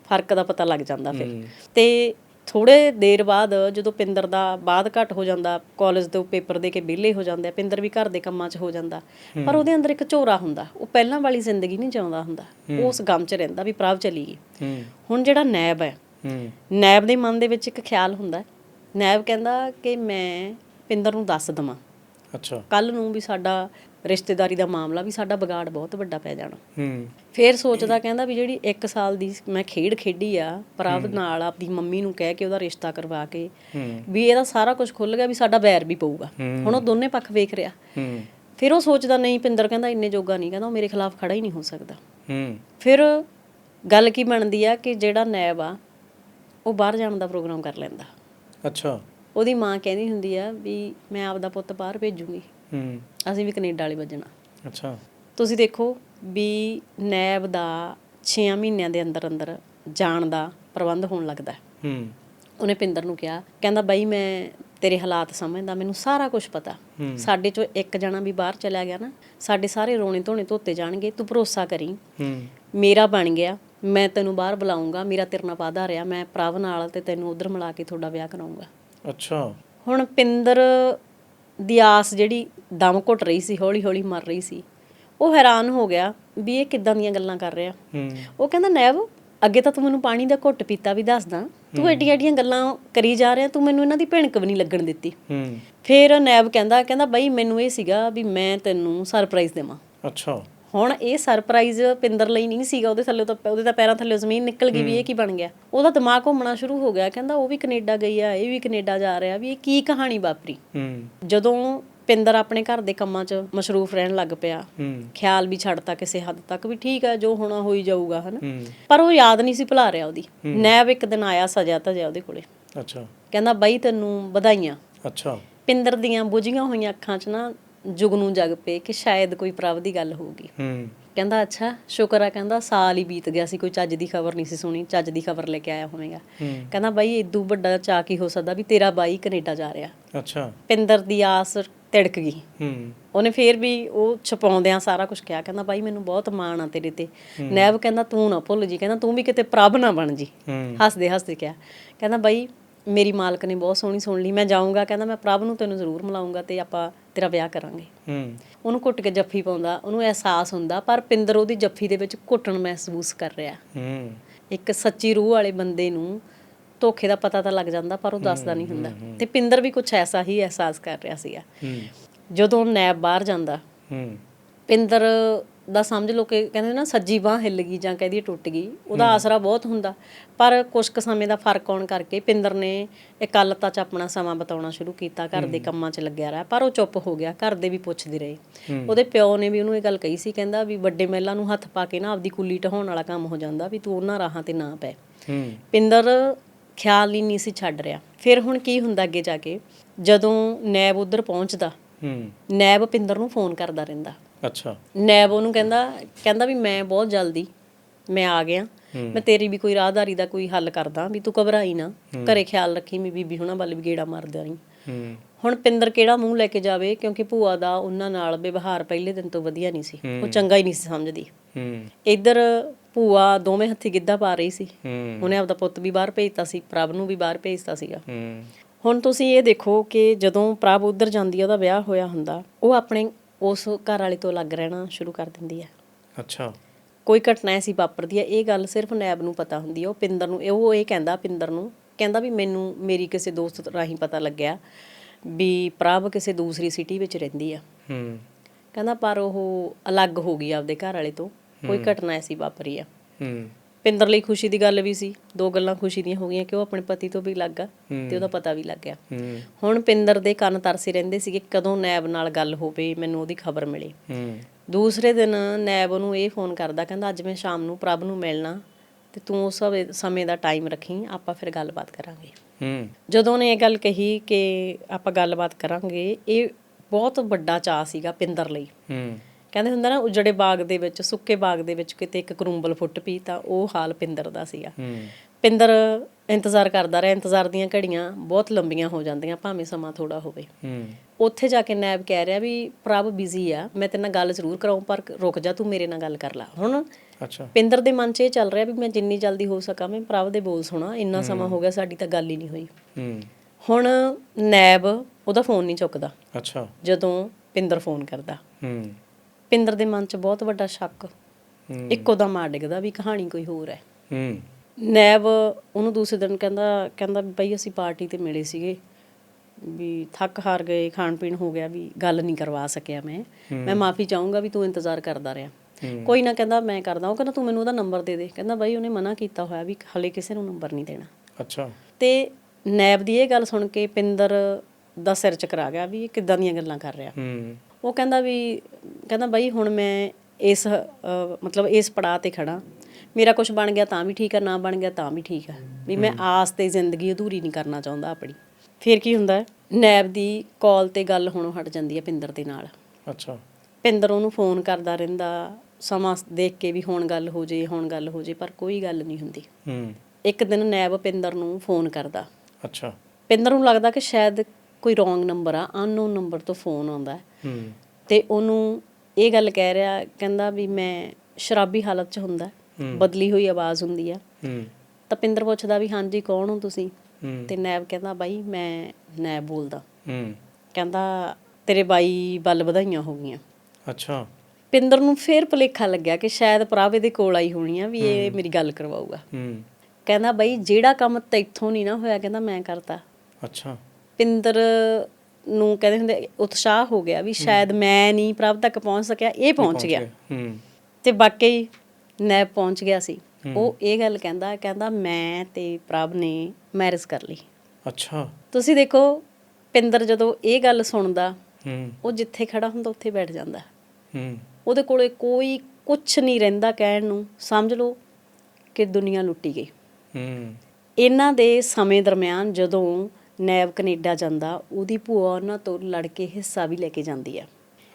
ਫ਼ਰਕ ਦਾ ਪਤਾ ਲੱਗ ਜਾਂਦਾ ਫਿਰ। ਤੇ ਥੋੜੇ ਦੇਰ ਬਾਅਦ ਜਦੋਂ ਪਿੰਦਰ ਦਾ ਬਾਅਦ ਘਟ ਹੋ ਜਾਂਦਾ ਕਾਲਜ ਤੋਂ ਪੇਪਰ ਦੇ ਕੇ ਵਿਹਲੇ ਹੋ ਜਾਂਦੇ ਆ ਪਿੰਦਰ ਵੀ ਘਰ ਦੇ ਕੰਮਾਂ 'ਚ ਹੋ ਜਾਂਦਾ। ਪਰ ਉਹਦੇ ਅੰਦਰ ਇੱਕ ਝੋਰਾ ਹੁੰਦਾ ਉਹ ਪਹਿਲਾਂ ਵਾਲੀ ਜ਼ਿੰਦਗੀ ਨਹੀਂ ਜਿਉਂਦਾ ਹੁੰਦਾ ਉਹ ਉਸ ਗਮ 'ਚ ਰਹਿੰਦਾ ਵੀ ਪ੍ਰਭ ਚਲੀ ਗਈ ਹੁਣ ਜਿਹੜਾ ਨੈਬ ਹੈ ਨੈਬ ਦੇ ਮਨ ਦੇ ਵਿੱਚ ਇੱਕ ਖਿਆਲ ਹੁੰਦਾ। ਨੈਬ ਕਹਿੰਦਾ ਕਿ ਮੈਂ ਪਿੰਦਰ ਨੂੰ ਦੱਸ ਦਵਾਂ। ਅੱਛਾ। ਕੱਲ ਨੂੰ ਵੀ ਸਾਡਾ ਰਿਸ਼ਤੇਦਾਰੀ ਦਾ ਮਾਮਲਾ ਵੀ ਸਾਡਾ ਵਿਗਾੜ ਬਹੁਤ ਵੱਡਾ ਪੈ ਜਾਣਾ। ਹੂੰ। ਫੇਰ ਸੋਚਦਾ ਕਹਿੰਦਾ ਵੀ ਜਿਹੜੀ 1 ਸਾਲ ਦੀ ਮੈਂ ਖੇਡ ਖੇਡੀ ਆ ਪ੍ਰਭ ਨਾਲ ਆਪਦੀ ਮੰਮੀ ਨੂੰ ਕਹਿ ਕੇ ਉਹਦਾ ਰਿਸ਼ਤਾ ਕਰਵਾ ਕੇ ਵੀ ਇਹਦਾ ਸਾਰਾ ਕੁਝ ਖੁੱਲ ਗਿਆ ਵੀ ਸਾਡਾ ਬੈਰ ਵੀ ਪਊਗਾ। ਹੁਣ ਉਹ ਦੋਨੇ ਪੱਖ ਵੇਖ ਰਿਹਾ। ਹੂੰ। ਫਿਰ ਉਹ ਸੋਚਦਾ ਨਹੀਂ ਪਿੰਦਰ ਕਹਿੰਦਾ ਇੰਨੇ ਜੋਗਾ ਨਹੀਂ ਕਹਿੰਦਾ ਉਹ ਮੇਰੇ ਖਿਲਾਫ ਖੜਾ ਹੀ ਨਹੀਂ ਹੋ ਸਕਦਾ। ਹੂੰ। ਫਿਰ ਗੱਲ ਕੀ ਬਣਦੀ ਆ ਕਿ ਜਿਹੜਾ ਨੈਬ ਆ ਉਹ ਬਾਹਰ ਜਾਣ ਦਾ ਪ੍ਰੋਗਰਾਮ ਕਰ ਲੈਂਦਾ। ਅੱਛਾ। ਉਹਦੀ ਮਾਂ ਕਹਿੰਦੀ ਹੁੰਦੀ ਆ ਵੀ ਮੈਂ ਆਪਦਾ ਪੁੱਤ ਬਾਹਰ ਭੇਜੂਗੀ। ਹੂੰ। ਅਸੀਂ ਵੀ ਕੈਨੇਡਾ ਵਾਲੇ ਵੱਜਣਾ। ਅੱਛਾ। ਤੁਸੀਂ ਦੇਖੋ ਵੀ ਨੈਬ ਦਾ 6 ਮਹੀਨਿਆਂ ਦੇ ਅੰਦਰ ਅੰਦਰ ਜਾਣ ਦਾ ਪ੍ਰਬੰਧ ਹੋਣ ਲੱਗਦਾ। ਹੈ। ਹੂੰ ਉਹਨੇ ਪਿੰਦਰ ਨੂੰ ਕਿਹਾ ਕਹਿੰਦਾ ਬਾਈ ਮੈਂ ਤੇਰੇ ਹਾਲਾਤ ਸਮਝਦਾ ਮੈਨੂੰ ਸਾਰਾ ਕੁਝ ਪਤਾ। ਸਾਡੇ ਚੋਂ ਇੱਕ ਜਣਾ ਵੀ ਬਾਹਰ ਚਲਾ ਗਿਆ ਨਾ ਸਾਡੇ ਸਾਰੇ ਰੋਣੇ ਧੋਣੇ ਧੋਤੇ ਜਾਣਗੇ ਤੂੰ ਭਰੋਸਾ ਕਰੀ। ਹੂੰ। ਮੇਰਾ ਬਣ ਗਿਆ ਮੈਂ ਤੈਨੂੰ ਬਾਹਰ ਬੁਲਾਉਂਗਾ ਮੇਰਾ ਤੇਰੇ ਨਾਲ ਵਾਅਦਾ ਰਿਹਾ ਮੈਂ ਪ੍ਰਭ ਨਾਲ ਤੇ ਤੈਨੂੰ ਉਧਰ ਮਿਲਾ ਕੇ ਤੁਹਾਡਾ ਵਿਆਹ ਕਰਾਉਂਗਾ ਅੱਛਾ। ਹੁਣ ਪਿੰਦਰ ਦੀ ਆਸ ਜਿਹੜੀ ਦਮ ਘੁੱਟ ਰਹੀ ਸੀ ਹੌਲੀ ਹੌਲੀ ਮਰ ਰਹੀ ਸੀ। ਉਹ ਹੈਰਾਨ ਹੋ ਗਿਆ ਵੀ ਇਹ ਕਿੱਦਾਂ ਦੀਆਂ ਗੱਲਾਂ ਕਰ ਰਿਹਾ। ਉਹ ਕਹਿੰਦਾ ਨੈਬ ਅੱਗੇ ਤਾਂ ਤੂੰ ਮੈਨੂੰ ਪਾਣੀ ਦਾ ਘੁੱਟ ਪੀਤਾ ਵੀ ਦੱਸਦਾ। ਤੂੰ ਐਡੀਆਂ ਐਡੀਆਂ ਗੱਲਾਂ ਕਰੀ ਜਾ ਰਿਹਾ ਤੂੰ ਮੈਨੂੰ ਇਹਨਾਂ ਦੀ ਭਿਣਕ ਵੀ ਨਹੀਂ ਲੱਗਣ ਦਿੱਤੀ। ਫਿਰ ਨੈਬ ਕਹਿੰਦਾ ਕਹਿੰਦਾ ਬਈ ਮੈਨੂੰ ਇਹ ਸੀਗਾ ਵੀ ਮੈਂ ਤੈਨੂੰ ਸਰਪ੍ਰਾਈਜ਼ ਦੇਵਾਂ। ਅੱਛਾ। ਹੁਣ ਇਹ ਸਰਪ੍ਰਾਈਜ਼ ਪਿੰਦਰ ਲਈ ਨਹੀਂ ਸੀਗਾ ਉਹਦੇ ਥੱਲੇ ਤਾਂ ਉਹਦੇ ਤਾਂ ਪੈਰਾਂ ਥੱਲੇ ਜ਼ਮੀਨ ਨਿਕਲ ਗਈ ਵੀ ਇਹ ਕੀ ਬਣ ਗਿਆ। ਉਹਦਾ ਦਿਮਾਗ ਘੁੰਮਣਾ ਸ਼ੁਰੂ ਹੋ ਗਿਆ ਕਹਿੰਦਾ ਉਹ ਵੀ ਕੈਨੇਡਾ ਗਈ ਆ ਇਹ ਵੀ ਕੈਨੇਡਾ ਜਾ ਰਿਹਾ ਵੀ ਇਹ ਕੀ ਕਹਾਣੀ ਵਾਪਰੀ। ਹੂੰ। ਜਦੋਂ ਪਿੰਦਰ ਆਪਣੇ ਘਰ ਦੇ ਕੰਮਾਂ 'ਚ ਮਸ਼ਰੂਫ ਰਹਿਣ ਲੱਗ ਪਿਆ। ਹੂੰ। ਖਿਆਲ ਵੀ ਛੱਡਤਾ ਕਿਸੇ ਹੱਦ ਤੱਕ ਵੀ ਠੀਕ ਹੈ ਜੋ ਹੋਣਾ ਹੋਈ ਜਾਊਗਾ ਹਨਾ? ਪਰ ਉਹ ਯਾਦ ਨਹੀਂ ਸੀ ਭੁਲਾ ਰਿਹਾ ਉਹਦੀ। ਨੈਬ ਇੱਕ ਦਿਨ ਆਇਆ ਸਜਾ ਧਜਿਆ ਉਹਦੇ ਕੋਲੇ। ਅੱਛਾ। ਕਹਿੰਦਾ ਬਾਈ ਤੈਨੂੰ ਵਧਾਈਆਂ। ਅੱਛਾ। ਪਿੰਦਰ ਦੀਆਂ ਬੁਝੀਆਂ ਹੋਈਆਂ ਅੱਖਾਂ 'ਚ ਨਾ ਜੁਗਨੂੰ ਜਗ ਪਏ ਕਿ ਸ਼ਾਇਦ ਕੋਈ ਪ੍ਰਭ ਦੀ ਗੱਲ ਹੋਊਗੀ। ਹੂੰ। ਕਹਿੰਦਾ ਅੱਛਾ ਸ਼ੁਕਰ ਆ। ਕਹਿੰਦਾ ਸਾਲ ਹੀ ਬੀਤ ਗਿਆ ਸੀ ਕੋਈ ਚੱਜ ਦੀ ਖਬਰ ਨਹੀਂ ਸੀ ਸੁਣੀ। ਚੱਜ ਦੀ ਖਬਰ ਲੈ ਕੇ ਆਇਆ ਹੋਵੇਗਾ। ਕਹਿੰਦਾ ਬਾਈ ਇਦੋਂ ਵੱਡਾ ਚਾ ਕੀ ਹੋ ਸਕਦਾ ਵੀ ਤੇਰਾ ਬਾਈ ਕੈਨੇਡਾ ਜਾ ਰਿਹਾ? ਅੱਛਾ। ਪਿੰਦਰ ਦੀ ਆਸ ਤਿੜਕ ਗਈ। ਹੂੰ। ਉਹਨੇ ਫੇਰ ਵੀ ਉਹ ਛਪਾਉਂਦਿਆਂ ਸਾਰਾ ਕੁਝ ਕਿਹਾ ਕਹਿੰਦਾ ਬਾਈ ਮੈਨੂੰ ਬਹੁਤ ਮਾਣ ਆ ਤੇਰੇ ਤੇ। ਨੈਬ ਕਹਿੰਦਾ ਤੂੰ ਨਾ ਭੁੱਲ ਜੀ ਕਹਿੰਦਾ ਤੂੰ ਵੀ ਕਿਤੇ ਪ੍ਰਭ ਨਾ ਬਣ ਜੀ। ਹੱਸਦੇ ਹੱਸਦੇ ਕਿਹਾ ਕਹਿੰਦਾ ਬਾਈ ਮੇਰੀ ਮਾਲਕ ਨੇ ਬਹੁਤ ਸੋਹਣੀ ਸੁਣ ਲਈ ਮੈਂ ਜਾਊਂਗਾ ਕਹਿੰਦਾ ਮੈਂ ਪ੍ਰਭ ਨੂੰ ਤੈਨੂੰ ਜ਼ਰੂਰ ਮਿਲਾਉਂਗਾ ਤੇ ਆਪਾਂ ਤੇਰਾ ਵਿਆਹ ਕਰਾਂਗੇ। ਹੂੰ। ਉਹਨੂੰ ਘੁੱਟ ਕੇ ਜੱਫੀ ਪਾਉਂਦਾ ਉਹਨੂੰ ਅਹਿਸਾਸ ਹੁੰਦਾ ਪਰ ਪਿੰਦਰ ਉਹਦੀ ਜੱਫੀ ਦੇ ਵਿੱਚ ਘੁੱਟਣ ਮਹਿਸੂਸ ਕਰ ਰਿਹਾ। ਹੂੰ। ਇੱਕ ਸੱਚੀ ਰੂਹ ਵਾਲੇ ਬੰਦੇ ਨੂੰ ਧੋਖੇ ਦਾ ਪਤਾ ਤਾਂ ਲੱਗ ਜਾਂਦਾ ਪਰ ਉਹ ਦੱਸਦਾ ਨਹੀਂ ਹੁੰਦਾ। ਤੇ ਪਿੰਦਰ ਵੀ ਕੁਝ ਐਸਾ ਹੀ ਅਹਿਸਾਸ ਕਰ ਰਿਹਾ ਸੀਗਾ। ਜਦੋਂ ਨੈਬ ਬਾਹਰ ਜਾਂਦਾ ਹੂੰ। ਪਿੰਦਰ ਦਾ ਸਮਝ ਲਓ ਕਿ ਕਹਿੰਦੇ ਨਾ ਸੱਜੀ ਬਾਹ ਹਿੱਲ ਗਈ ਜਾਂ ਕਹਦੀ ਟੁੱਟ ਗਈ ਉਹਦਾ ਆਸਰਾ ਬਹੁਤ ਹੁੰਦਾ। ਪਰ ਕੁਝ ਕੁ ਸਮੇਂ ਦਾ ਫ਼ਰਕ ਆਉਣ ਕਰਕੇ ਪਿੰਦਰ ਨੇ ਇਕੱਲਤਾ ਚ ਆਪਣਾ ਸਮਾਂ ਬਿਤਾਉਣਾ ਸ਼ੁਰੂ ਕੀਤਾ ਘਰ ਦੇ ਕੰਮਾਂ 'ਚ ਲੱਗਿਆ ਰਿਹਾ। ਪਰ ਉਹ ਚੁੱਪ ਹੋ ਗਿਆ ਘਰ ਦੇ ਵੀ ਪੁੱਛਦੇ ਰਹੇ। ਉਹਦੇ ਪਿਓ ਨੇ ਵੀ ਉਹਨੂੰ ਇਹ ਗੱਲ ਕਹੀ ਸੀ ਕਹਿੰਦਾ ਵੀ ਵੱਡੇ ਮਹਿਲਾਂ ਨੂੰ ਹੱਥ ਪਾ ਕੇ ਨਾ ਆਪਦੀ ਕੁੱਲੀ ਢਹਾਉਣ ਵਾਲਾ ਕੰਮ ਹੋ ਜਾਂਦਾ ਵੀ ਤੂੰ ਉਹਨਾਂ ਰਾਹਾਂ ਤੇ ਨਾ ਪੈ। ਪਿੰਦਰ ਖਿਆਲ ਹੀ ਨਹੀਂ ਸੀ ਛੱਡ ਰਿਹਾ। ਫਿਰ ਹੁਣ ਕੀ ਹੁੰਦਾ ਅੱਗੇ ਜਾ ਕੇ? ਜਦੋਂ ਨੈਬ ਉਧਰ ਪਹੁੰਚਦਾ ਹੂੰ। ਨੈਬ ਪਿੰਦਰ ਨੂੰ ਫੋਨ ਕਰਦਾ ਰਹਿੰਦਾ। ਅੱਛਾ। ਨੈਬ ਉਹਨੂੰ ਕਹਿੰਦਾ ਕਹਿੰਦਾ ਵੀ ਮੈਂ ਬਹੁਤ ਜਲਦੀ ਮੈਂ ਆ ਗਿਆ। ਮੈਂ ਤੇਰੀ ਵੀ ਕੋਈ ਰਾਹਦਾਰੀ ਦਾ ਕੋਈ ਹੱਲ ਕਰਦਾ ਵੀ ਤੂੰ ਘਬਰਾਈ ਨਾ। ਘਰੇ ਖਿਆਲ ਰੱਖੀ ਮੀ ਬੀਬੀ ਹੁਣਾਂ ਵੱਲ ਵੀ ਗੇੜਾ ਮਾਰਦਾ ਰਹੀ। ਹੂੰ। ਹੁਣ ਪਿੰਦਰ ਕਿਹੜਾ ਮੂੰਹ ਲੈ ਕੇ ਜਾਵੇ ਕਿਉਂਕਿ ਭੂਆ ਦਾ ਉਹਨਾਂ ਨਾਲ ਵਿਵਹਾਰ ਪਹਿਲੇ ਦਿਨ ਤੋਂ ਵਧੀਆ ਨਹੀਂ ਸੀ। ਉਹ ਚੰਗਾ ਹੀ ਨਹੀਂ ਸੀ ਸਮਝਦੀ। ਹੂੰ। ਇੱਧਰ ਭੂਆ ਦੋਵੇਂ ਹੱਥੀ ਗਿੱਧਾ ਪਾ ਰਹੀ ਸੀ। ਉਹਨੇ ਆਪਦਾ ਪੁੱਤ ਵੀ ਬਾਹਰ ਭੇਜਤਾ ਸੀ ਪ੍ਰਭ ਨੂੰ ਵੀ ਬਾਹਰ ਭੇਜਤਾ ਸੀਗਾ। ਹੁਣ ਤੁਸੀਂ ਇਹ ਦੇਖੋ ਕਿ ਜਦੋਂ ਪ੍ਰਭ ਉਧਰ ਜਾਂਦੀ ਆ ਉਹਦਾ ਵਿਆਹ ਹੋਇਆ ਹੁੰਦਾ ਉਹ ਆਪਣੇ ਉਸ ਘਰ ਵਾਲੇ ਤੋਂ ਅਲੱਗ ਰਹਿਣਾ ਸ਼ੁਰੂ ਕਰ ਦਿੰਦੀ ਹੈ ਅੱਛਾ। ਕੋਈ ਘਟਨਾ ਐਸੀ ਵਾਪਰਦੀ ਹੈ ਇਹ ਗੱਲ ਸਿਰਫ ਨੈਬ ਨੂੰ ਪਤਾ ਹੁੰਦੀ ਹੈ ਉਹ ਪਿੰਦਰ ਨੂੰ ਉਹ ਇਹ ਕਹਿੰਦਾ ਪਿੰਦਰ ਨੂੰ ਕਹਿੰਦਾ ਵੀ ਮੈਨੂੰ ਮੇਰੀ ਕਿਸੇ ਦੋਸਤ ਰਾਹੀਂ ਪਤਾ ਲੱਗਿਆ ਵੀ ਪ੍ਰਭ ਕਿਸੇ ਦੂਸਰੀ ਸਿਟੀ ਵਿੱਚ ਰਹਿੰਦੀ ਆ। ਹੂੰ। ਕਹਿੰਦਾ ਪਰ ਉਹ ਅਲੱਗ ਹੋ ਗਈ ਆਪਦੇ ਘਰ ਵਾਲੇ ਤੋਂ। ਕੋਈ ਘਟਨਾ ਐਸੀ ਵਾਪਰੀ ਆ। ਹੂੰ। ਪਿੰਦਰ ਲਈ ਖੁਸ਼ੀ ਦੀ ਗੱਲ ਵੀ ਸੀ। ਦੋ ਗੱਲਾਂ ਖੁਸ਼ੀ ਦੀਆਂ ਹੋ ਗਈਆਂ ਕਿ ਉਹ ਆਪਣੇ ਪਤੀ ਤੋਂ ਵੀ ਲੱਗ ਆ ਤੇ ਉਹਦਾ ਪਤਾ ਵੀ ਲੱਗ ਗਿਆ। ਹੂੰ। ਹੁਣ ਪਿੰਦਰ ਦੇ ਕੰਨ ਤਰਸੇ ਰਹਿੰਦੇ ਸੀਗੇ ਕਦੋਂ ਨੈਬ ਨਾਲ ਗੱਲ ਹੋਵੇ ਮੈਨੂੰ ਉਹਦੀ ਖਬਰ ਮਿਲੇ। ਹੂੰ। ਦੂਸਰੇ ਦਿਨ ਨੈਬ ਉਹਨੂੰ ਇਹ ਫੋਨ ਕਰਦਾ ਕਹਿੰਦਾ ਅੱਜ ਮੈਂ ਸ਼ਾਮ ਨੂੰ ਪ੍ਰਭ ਨੂੰ ਮਿਲਣਾ ਤੇ ਤੂੰ ਉਸ ਸਮੇਂ- ਦਾ ਟਾਈਮ ਰੱਖੀ ਆਪਾਂ ਫਿਰ ਗੱਲਬਾਤ ਕਰਾਂਗੇ। ਹੂੰ। ਜਦੋਂ ਉਹਨੇ ਇਹ ਗੱਲ ਕਹੀ ਕਿ ਆਪਾਂ ਗੱਲਬਾਤ ਕਰਾਂਗੇ ਇਹ ਬਹੁਤ ਵੱਡਾ ਚਾਅ ਸੀਗਾ ਪਿੰਦਰ ਲਈ। ਹੂੰ। ਕਹਿੰਦੇ ਹੁੰਦਾ ਨਾ ਉਜੜੇ ਬਾਗ ਦੇ ਵਿੱਚ ਸੁੱਕੇ ਬਾਗ ਦੇ ਵਿੱਚ ਕਿਤੇ ਇੱਕ ਕਰੂੰਬਲ ਫੁੱਟ ਪਈ ਤਾਂ ਉਹ ਹਾਲ ਪਿੰਦਰ ਦਾ ਸੀਗਾ। ਪਿੰਦਰ ਇੰਤਜ਼ਾਰ ਕਰਦਾ ਰਿਹਾ ਇੰਤਜ਼ਾਰ ਦੀਆਂ ਘੜੀਆਂ ਬਹੁਤ ਲੰਬੀਆਂ ਹੋ ਜਾਂਦੀਆਂ ਭਾਵੇਂ ਸਮਾਂ ਥੋੜਾ ਹੋਵੇ। ਉੱਥੇ ਜਾ ਕੇ ਨੈਬ ਕਹਿ ਰਿਹਾ ਵੀ ਪ੍ਰਭ ਬਿਜ਼ੀ ਆ ਮੈਂ ਤੇਰੇ ਨਾਲ ਗੱਲ ਜ਼ਰੂਰ ਕਰਾਉਂ ਪਰ ਰੁਕ ਜਾ ਤੂੰ ਮੇਰੇ ਨਾਲ ਗੱਲ ਕਰ ਲੈ। ਹੁਣ ਅੱਛਾ। ਪਿੰਦਰ ਦੇ ਮਨ 'ਚ ਇਹ ਚੱਲ ਰਿਹਾ ਵੀ ਮੈਂ ਜਿੰਨੀ ਜਲਦੀ ਹੋ ਸਕਾਂ ਮੈਂ ਪ੍ਰਭ ਦੇ ਬੋਲ ਸੁਣਾ ਇੰਨਾ ਸਮਾਂ ਹੋ ਗਿਆ ਸਾਡੀ ਤਾਂ ਗੱਲ ਹੀ ਨਹੀਂ ਹੋਈ। ਹੁਣ ਨੈਬ ਉਹਦਾ ਫੋਨ ਨਹੀਂ ਚੁੱਕਦਾ। ਅੱਛਾ। ਜਦੋਂ ਪਿੰਦਰ ਫੋਨ ਕਰਦਾ। ਹੂੰ। ਪਿੰਦਰ ਦੇ ਮਨ 'ਚ ਬਹੁਤ ਵੱਡਾ ਸ਼ੱਕ। ਇੱਕੋ ਦਮ ਆ ਡਿੱਗਦਾ ਵੀ ਕਹਾਣੀ ਕੋਈ ਹੋਰ ਹੈ ਹੂੰ। ਨੈਬ ਉਹਨੂੰ ਦੂਸਰੇ ਦਿਨ ਕਹਿੰਦਾ ਕਹਿੰਦਾ ਬਈ ਅਸੀਂ ਪਾਰਟੀ ਤੇ ਮਿਲੇ ਸੀਗੇ। ਵੀ ਥੱਕ ਹਾਰ ਗਏ ਖਾਣ ਪੀਣ ਹੋ ਗਿਆ ਵੀ ਗੱਲ ਨਹੀਂ ਕਰਵਾ ਸਕਿਆ ਮੈਂ। ਮੈਂ ਮਾਫੀ ਚਾਹੂੰਗਾ ਵੀ ਤੂੰ ਇੰਤਜ਼ਾਰ ਕਰਦਾ ਰਿਹਾ। ਕੋਈ ਨਾ ਕਹਿੰਦਾ ਮੈਂ ਕਰਦਾ ਉਹ ਕਹਿੰਦਾ ਤੂੰ ਮੈਨੂੰ ਉਹਦਾ ਨੰਬਰ ਦੇ ਦੇ। ਕਹਿੰਦਾ ਬਈ ਉਹਨੇ ਮਨਾ ਕੀਤਾ ਹੋਇਆ ਵੀ ਹਲੇ ਕਿਸੇ ਨੂੰ ਨੰਬਰ ਨਹੀਂ ਦੇਣਾ। ਅੱਛਾ। ਤੇ ਨੈਬ ਦੀ ਇਹ ਗੱਲ ਸੁਣ ਕੇ ਪਿੰਦਰ ਦਾ ਸਿਰ ਚਕਰਾ ਗਿਆ ਵੀ ਇਹ ਕਿੱਦਾਂ ਦੀਆਂ ਗੱਲਾਂ ਕਰ ਰਿਹਾ। ਹੂੰ। ਉਹ ਕਹਿੰਦਾ ਵੀ ਕਹਿੰਦਾ ਬਈ ਹੁਣ ਮੈਂ ਇਸ ਮਤਲਬ ਇਸ ਪੜਾਅ ਤੇ ਖੜਾ ਮੇਰਾ ਕੁਝ ਬਣ ਗਿਆ ਤਾਂ ਵੀ ਠੀਕ ਹੈ ਨਾ ਬਣ ਗਿਆ ਤਾਂ ਵੀ ਠੀਕ ਹੈ ਵੀ ਮੈਂ ਆਸ ਤੇ ਜ਼ਿੰਦਗੀ ਅਧੂਰੀ ਨਹੀਂ ਕਰਨਾ ਚਾਹੁੰਦਾ ਆਪਣੀ। ਫਿਰ ਕੀ ਹੁੰਦਾ ਹੈ? ਨੈਬ ਦੀ ਕਾਲ ਤੇ ਗੱਲ ਹੋਣੋਂ ਹਟ ਜਾਂਦੀ ਹੈ ਪਿੰਦਰ ਦੇ ਨਾਲ। ਅੱਛਾ। ਪਿੰਦਰ ਉਹਨੂੰ ਫੋਨ ਕਰਦਾ ਰਹਿੰਦਾ ਸਮਾਂ ਦੇਖ ਕੇ ਵੀ ਹੁਣ ਗੱਲ ਹੋ ਜੇ ਹੁਣ ਗੱਲ ਹੋ ਜੇ ਪਰ ਕੋਈ ਗੱਲ ਨਹੀਂ ਹੁੰਦੀ। ਹੂੰ। ਇੱਕ ਦਿਨ ਨੈਬ ਪਿੰਦਰ ਨੂੰ ਫੋਨ ਕਰਦਾ। ਅੱਛਾ। ਪਿੰਦਰ ਨੂੰ ਲੱਗਦਾ ਕਿ ਸ਼ਾਇਦ ਕੋਈ ਰੋਂਗ ਨੰਬਰ ਆ ਅਨਨੋਨ ਨੰਬਰ ਤੋਂ ਫੋਨ ਆਉਂਦਾ। ਹੂੰ ਤੇ ਉਹਨੂੰ ਇਹ ਗੱਲ ਕਹਿ ਰਿਹਾ ਕਹਿੰਦਾ ਵੀ ਮੈਂ ਸ਼ਰਾਬੀ ਹਾਲਤ 'ਚ ਹੁੰਦਾ ਬਦਲੀ ਹੋਈ ਆਵਾਜ਼ ਹੁੰਦੀ ਆ। ਹੂੰ। ਤਾਂ ਪਿੰਦਰ ਪੁੱਛਦਾ ਵੀ ਹਾਂਜੀ ਕੌਣ ਹੋ ਤੁਸੀਂ? ਤੇ ਨੈਬ ਕਹਿੰਦਾ ਬਾਈ ਮੈਂ ਨੈਬ ਬੋਲਦਾ। ਹੂੰ। ਕਹਿੰਦਾ ਤੇਰੇ ਬਾਈ ਵੱਲ ਵਧਾਈਆਂ ਹੋ ਗਈਆਂ। ਅੱਛਾ। ਪਿੰਦਰ ਨੂੰ ਫੇਰ ਭੁਲੇਖਾ ਲੱਗਿਆ ਕਿ ਸ਼ਾਇਦ ਪ੍ਰਾਵੇ ਦੇ ਕੋਲ ਆਈ ਹੋਣੀ ਆ ਵੀ ਇਹ ਮੇਰੀ ਗੱਲ ਕਰਵਾਊਗਾ। ਹੂੰ। ਕਹਿੰਦਾ ਬਾਈ ਜਿਹੜਾ ਕੰਮ ਤੈਥੋਂ ਨਹੀਂ ਨਾ ਹੋਇਆ ਕਹਿੰਦਾ ਮੈਂ ਕਰਤਾ। ਅੱਛਾ। ਪਿੰਦਰ ਨੂੰ ਕਹਿੰਦੇ ਹੁੰਦੇ ਉਤਸ਼ਾਹ ਹੋ ਗਿਆ ਵੀ ਸ਼ਾਇਦ ਮੈਂ ਨਹੀਂ ਪ੍ਰਭ ਤੱਕ ਪਹੁੰਚ ਸਕਿਆ ਇਹ ਪਹੁੰਚ ਗਿਆ। ਹੂੰ। ਤੇ ਵਾਕਈ ਨੈਬ ਪਹੁੰਚ ਗਿਆ ਸੀ। ਉਹ ਇਹ ਗੱਲ ਕਹਿੰਦਾ ਕਹਿੰਦਾ ਮੈਂ ਤੇ ਪ੍ਰਭ ਨੇ ਮੈਰਿਜ ਕਰ ਲਈ। ਅੱਛਾ। ਤੁਸੀਂ ਦੇਖੋ ਪਿੰਦਰ ਜਦੋਂ ਇਹ ਗੱਲ ਸੁਣਦਾ ਹੂੰ। ਉਹ ਜਿੱਥੇ ਖੜਾ ਹੁੰਦਾ ਉੱਥੇ ਬੈਠ ਜਾਂਦਾ। ਹੂੰ। ਉਹਦੇ ਕੋਲੇ ਕੋਈ ਕੁਝ ਨਹੀਂ ਰਹਿੰਦਾ ਕਹਿਣ ਨੂੰ। ਸਮਝ ਲਓ ਕਿ ਦੁਨੀਆ ਲੁੱਟੀ ਗਈ। ਹੂੰ। ਇਹਨਾਂ ਦੇ ਸਮੇਂ ਦਰਮਿਆਨ ਜਦੋਂ ਨੈਬ ਕੈਨੇਡਾ ਜਾਂਦਾ ਉਹਦੀ ਭੂਆ ਉਹਨਾਂ ਤੋਂ ਲੜ ਕੇ ਹਿੱਸਾ ਵੀ ਲੈ ਕੇ ਜਾਂਦੀ ਆ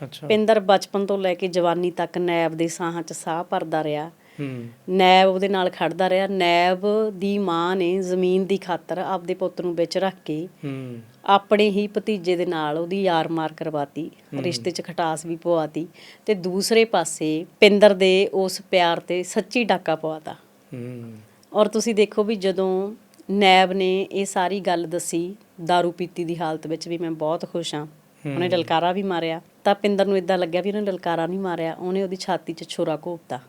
ਅੱਛਾ। ਪਿੰਦਰ ਬਚਪਨ ਤੋਂ ਲੈ ਕੇ ਜਵਾਨੀ ਤੱਕ ਨੈਬ ਦੇ ਸਾਹਾਂ 'ਚ ਸਾਹ ਭਰਦਾ ਰਿਹਾ। ਹੂੰ। ਨੈਬ ਉਹਦੇ ਨਾਲ ਖੜਦਾ ਰਿਹਾ। ਨੈਬ ਦੀ ਮਾਂ ਨੇ ਜ਼ਮੀਨ ਦੀ ਖਾਤਰ ਆਪਦੇ ਪੁੱਤ ਨੂੰ ਵਿੱਚ ਰੱਖ ਕੇ ਹੂੰ। ਆਪਣੇ ਹੀ ਭਤੀਜੇ ਦੇ ਨਾਲ ਉਹਦੀ ਯਾਰ ਮਾਰ ਕਰਵਾਤੀ ਰਿਸ਼ਤੇ 'ਚ ਖਟਾਸ ਵੀ ਪਵਾਤੀ ਤੇ ਦੂਸਰੇ ਪਾਸੇ ਪਿੰਦਰ ਦੇ ਉਸ ਪਿਆਰ ਤੇ ਸੱਚੀ ਡਾਕਾ ਪਵਾਤਾ। ਹੂੰ। ਔਰ ਤੁਸੀਂ ਦੇਖੋ ਵੀ ਜਦੋਂ ਨੈਬ ਨੇ ਇਹ ਸਾਰੀ ਗੱਲ ਦੱਸੀ दारू ਪੀਤੀ ਦੀ ਹਾਲਤ ਵਿੱਚ ਵੀ ਮੈਂ ਬਹੁਤ ਖੁਸ਼ ਹਾਂ। ਉਹਨੇ ਲਲਕਾਰਾ ਵੀ ਮਾਰਿਆ। ਤਾਂ ਪਿੰਦਰ ਨੂੰ ਇਦਾਂ ਲੱਗਿਆ ਵੀ ਉਹਨੇ ਲਲਕਾਰਾ ਨਹੀਂ ਮਾਰਿਆ ਉਹਨੇ ਉਹਦੀ ਛਾਤੀ 'ਚ ਛੁਰਾ ਘੋਪਤਾ।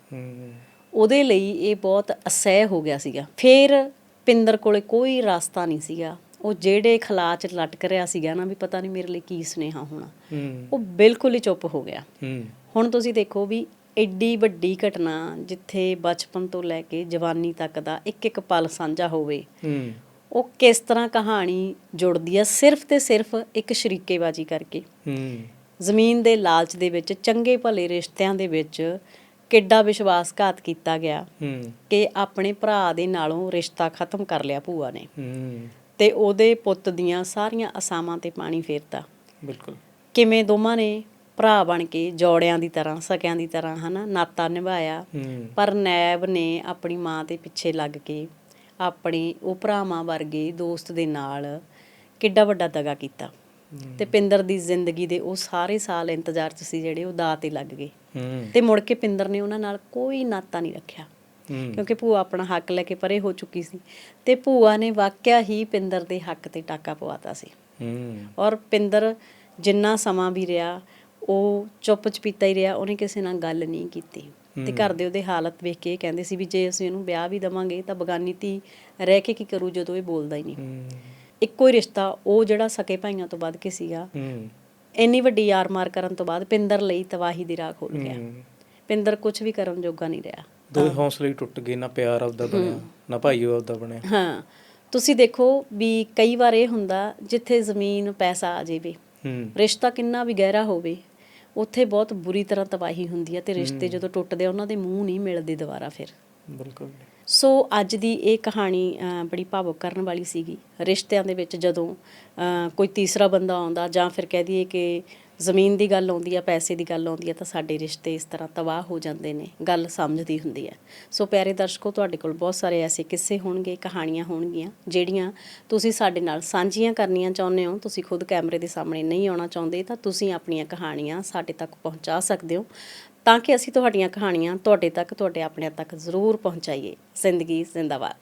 ਉਹਦੇ ਲਈ ਇਹ ਬਹੁਤ ਅਸਹਿ ਹੋ ਗਿਆ ਸੀਗਾ। ਫਿਰ ਪਿੰਦਰ ਕੋਲੇ ਕੋਈ ਰਾਸਤਾ ਨਹੀਂ ਸੀਗਾ। ਉਹ ਜਿਹੜੇ ਖਲਾ 'ਚ ਲਟਕ ਰਿਹਾ ਸੀਗਾ ਨਾ ਵੀ ਪਤਾ ਨਹੀਂ ਮੇਰੇ ਲਈ ਕੀ ਸੁਨੇਹਾ ਹੋਣਾ। ਉਹ ਬਿਲਕੁਲ ਹੀ ਚੁੱਪ ਹੋ ਗਿਆ। ਹੁਣ ਤੁਸੀਂ ਦੇਖੋ ਵੀ ਐਡੀ ਵੱਡੀ ਘਟਨਾ ਜਿੱਥੇ ਬਚਪਨ ਤੋਂ ਲੈ ਕੇ ਜਵਾਨੀ ਤੱਕ ਦਾ ਇੱਕ ਇੱਕ ਪਲ ਸਾਂਝਾ ਹੋਵੇ। ਹੂੰ। ਉਹ ਕਿਸ ਤਰ੍ਹਾਂ ਕਹਾਣੀ ਜੁੜਦੀ ਆ ਸਿਰਫ ਤੇ ਸਿਰਫ ਇੱਕ ਸ਼ਰੀਕੇਬਾਜੀ ਕਰਕੇ। ਹੂੰ। ਜ਼ਮੀਨ ਦੇ ਲਾਲਚ ਦੇ ਵਿੱਚ ਚੰਗੇ ਭਲੇ ਰਿਸ਼ਤਿਆਂ ਦੇ ਵਿੱਚ ਕਿੱਡਾ ਵਿਸ਼ਵਾਸਘਾਤ ਕੀਤਾ ਗਿਆ ਹੂੰ। ਕਿ ਆਪਣੇ ਭਰਾ ਦੇ ਨਾਲੋਂ ਰਿਸ਼ਤਾ ਖਤਮ ਕਰ ਲਿਆ ਭੂਆ ਨੇ। ਹੂੰ। ਤੇ ਉਹਦੇ ਪੁੱਤ ਦੀਆਂ ਸਾਰੀਆਂ ਅਸਾਮਾਂ ਤੇ ਪਾਣੀ ਫੇਰਤਾ। ਬਿਲਕੁਲ। ਕਿਵੇਂ ਦੋਵਾਂ ਨੇ ਭਰਾ ਬਣ ਕੇ ਜੋੜਿਆਂ ਦੀ ਤਰ੍ਹਾਂ ਸਕਿਆਂ ਦੀ ਤਰ੍ਹਾਂ ਹਨਾ ਨਾਤਾ ਨਿਭਾਇਆ। ਪਰ ਨੈਬ ਨੇ ਆਪਣੀ ਮਾਂ ਦੇ ਪਿੱਛੇ ਲੱਗ ਕੇ ਆਪਣੀ ਉਹ ਭਰਾਵਾਂ ਵਰਗੇ ਦੋਸਤ ਦੇ ਨਾਲ ਕਿੱਡਾ ਵੱਡਾ ਦਗਾ ਕੀਤਾ। ਤੇ ਪਿੰਦਰ ਦੀ ਜ਼ਿੰਦਗੀ ਦੇ ਉਹ ਸਾਰੇ ਸਾਲ ਇੰਤਜ਼ਾਰ 'ਚ ਸੀ ਜਿਹੜੇ ਉਹ ਦਾਅ ਤੇ ਲੱਗ ਗਏ। ਤੇ ਮੁੜ ਕੇ ਪਿੰਦਰ ਨੇ ਉਹਨਾਂ ਨਾਲ ਕੋਈ ਨਾਤਾ ਨਹੀਂ ਰੱਖਿਆ। ਕਿਉਂਕਿ ਭੂਆ ਆਪਣਾ ਹੱਕ ਲੈ ਕੇ ਪਰੇ ਹੋ ਚੁੱਕੀ ਸੀ। ਤੇ ਭੂਆ ਨੇ ਵਾਕਿਆ ਹੀ ਪਿੰਦਰ ਦੇ ਹੱਕ ਤੇ ਟਾਕਾ ਪਵਾਤਾ ਸੀ। ਔਰ ਪਿੰਦਰ ਜਿੰਨਾ ਸਮਾਂ ਵੀ ਰਿਹਾ ਉਹ ਚੁੱਪ ਚਪੀਤਾ ਹੀ ਰਿਹਾ ਉਹਨੇ ਕਿਸੇ ਨਾਲ ਗੱਲ ਨਹੀਂ ਕੀਤੀ। ਤੇ ਘਰ ਦੇ ਉਹਦੇ ਹਾਲਤ ਵੇਖ ਕੇ ਕਹਿੰਦੇ ਸੀ ਵੀ ਜੇ ਅਸੀਂ ਇਹਨੂੰ ਵਿਆਹ ਵੀ ਦਵਾਂਗੇ ਤਾਂ ਬਗਾਨੀ ਧੀ ਰਹਿ ਕੇ ਕੀ ਕਰੂ ਜਦੋਂ ਇਹ ਬੋਲਦਾ ਹੀ ਨਹੀਂ। ਇੱਕੋ ਹੀ ਰਿਸ਼ਤਾ ਉਹ ਜਿਹੜਾ ਸਕੇ ਭਾਈਆਂ ਤੋਂ ਵੱਧ ਕੇ ਸੀਗਾ। ਇੰਨੀ ਵੱਡੀ ਯਾਰ ਮਾਰ ਕਰਨ ਤੋਂ ਬਾਅਦ ਪਿੰਦਰ ਲਈ ਤਬਾਹੀ ਦੀ ਰਾਹ ਖੋਲ ਗਿਆ। ਪਿੰਦਰ ਕੁਝ ਵੀ ਕਰਨ ਜੋਗਾ ਨਹੀਂ ਰਿਹਾ। ਦੋਵੇਂ ਹੌਸਲੇ ਟੁੱਟ ਗਏ ਨਾ ਪਿਆਰ ਆਪਦਾ ਬਣਿਆ ਨਾ ਭਾਈਓ ਆਪਦਾ ਬਣਿਆ। ਹਾਂ। ਤੁਸੀਂ ਦੇਖੋ ਵੀ ਕਈ ਵਾਰ ਇਹ ਹੁੰਦਾ ਜਿੱਥੇ ਜ਼ਮੀਨ ਪੈਸਾ ਆ ਜਾਵੇ ਰਿਸ਼ਤਾ ਕਿੰਨਾ ਵੀ ਗਹਿਰਾ ਹੋਵੇ ਉੱਥੇ ਬਹੁਤ ਬੁਰੀ ਤਰ੍ਹਾਂ ਤਬਾਹੀ ਹੁੰਦੀ ਹੈ ਤੇ ਰਿਸ਼ਤੇ ਜਦੋਂ ਟੁੱਟਦੇ ਆ ਉਹਨਾਂ ਦੇ ਮੂੰਹ ਨਹੀਂ ਮਿਲਦੇ ਦੁਬਾਰਾ ਫਿਰ। ਬਿਲਕੁਲ ਸੋ ਅੱਜ ਦੀ ਇਹ ਕਹਾਣੀ ਬੜੀ ਭਾਵੁਕ ਕਰਨ ਵਾਲੀ ਸੀਗੀ। ਰਿਸ਼ਤਿਆਂ ਦੇ ਵਿੱਚ ਜਦੋਂ ਕੋਈ ਤੀਸਰਾ ਬੰਦਾ ਆਉਂਦਾ ਜਾਂ ਫਿਰ ਕਹਿ ਦਈਏ ਕਿ ਜ਼ਮੀਨ ਦੀ ਗੱਲ ਆਉਂਦੀ ਆ, ਪੈਸੇ ਦੀ ਗੱਲ ਆਉਂਦੀ ਆ, ਤਾਂ ਸਾਡੇ ਰਿਸ਼ਤੇ ਇਸ ਤਰ੍ਹਾਂ ਤਬਾਹ ਹੋ ਜਾਂਦੇ ਨੇ, ਗੱਲ ਸਮਝਦੀ ਹੁੰਦੀ ਹੈ ਸੋ ਪਿਆਰੇ ਦਰਸ਼ਕੋ, ਤੁਹਾਡੇ ਕੋਲ ਬਹੁਤ ਸਾਰੇ ਐਸੇ ਕਿੱਸੇ ਹੋਣਗੇ, ਕਹਾਣੀਆਂ ਹੋਣਗੀਆਂ, ਜਿਹੜੀਆਂ ਤੁਸੀਂ ਸਾਡੇ ਨਾਲ ਸਾਂਝੀਆਂ ਕਰਨੀਆਂ ਚਾਹੁੰਦੇ ਹੋ, ਤੁਸੀਂ ਖੁਦ ਕੈਮਰੇ ਦੇ ਸਾਹਮਣੇ ਨਹੀਂ ਆਉਣਾ ਚਾਹੁੰਦੇ, ਤਾਂ ਤੁਸੀਂ ਆਪਣੀਆਂ ਕਹਾਣੀਆਂ ਸਾਡੇ ਤੱਕ ਪਹੁੰਚਾ ਸਕਦੇ ਹੋ। ਤਾਂ ਕਿ ਅਸੀਂ ਤੁਹਾਡੀਆਂ ਕਹਾਣੀਆਂ ਤੁਹਾਡੇ ਤੱਕ, ਤੁਹਾਡੇ ਆਪਣਿਆਂ ਤੱਕ ਜ਼ਰੂਰ ਪਹੁੰਚਾਈਏ। ਜ਼ਿੰਦਗੀ ਜ਼ਿੰਦਾਬਾਦ।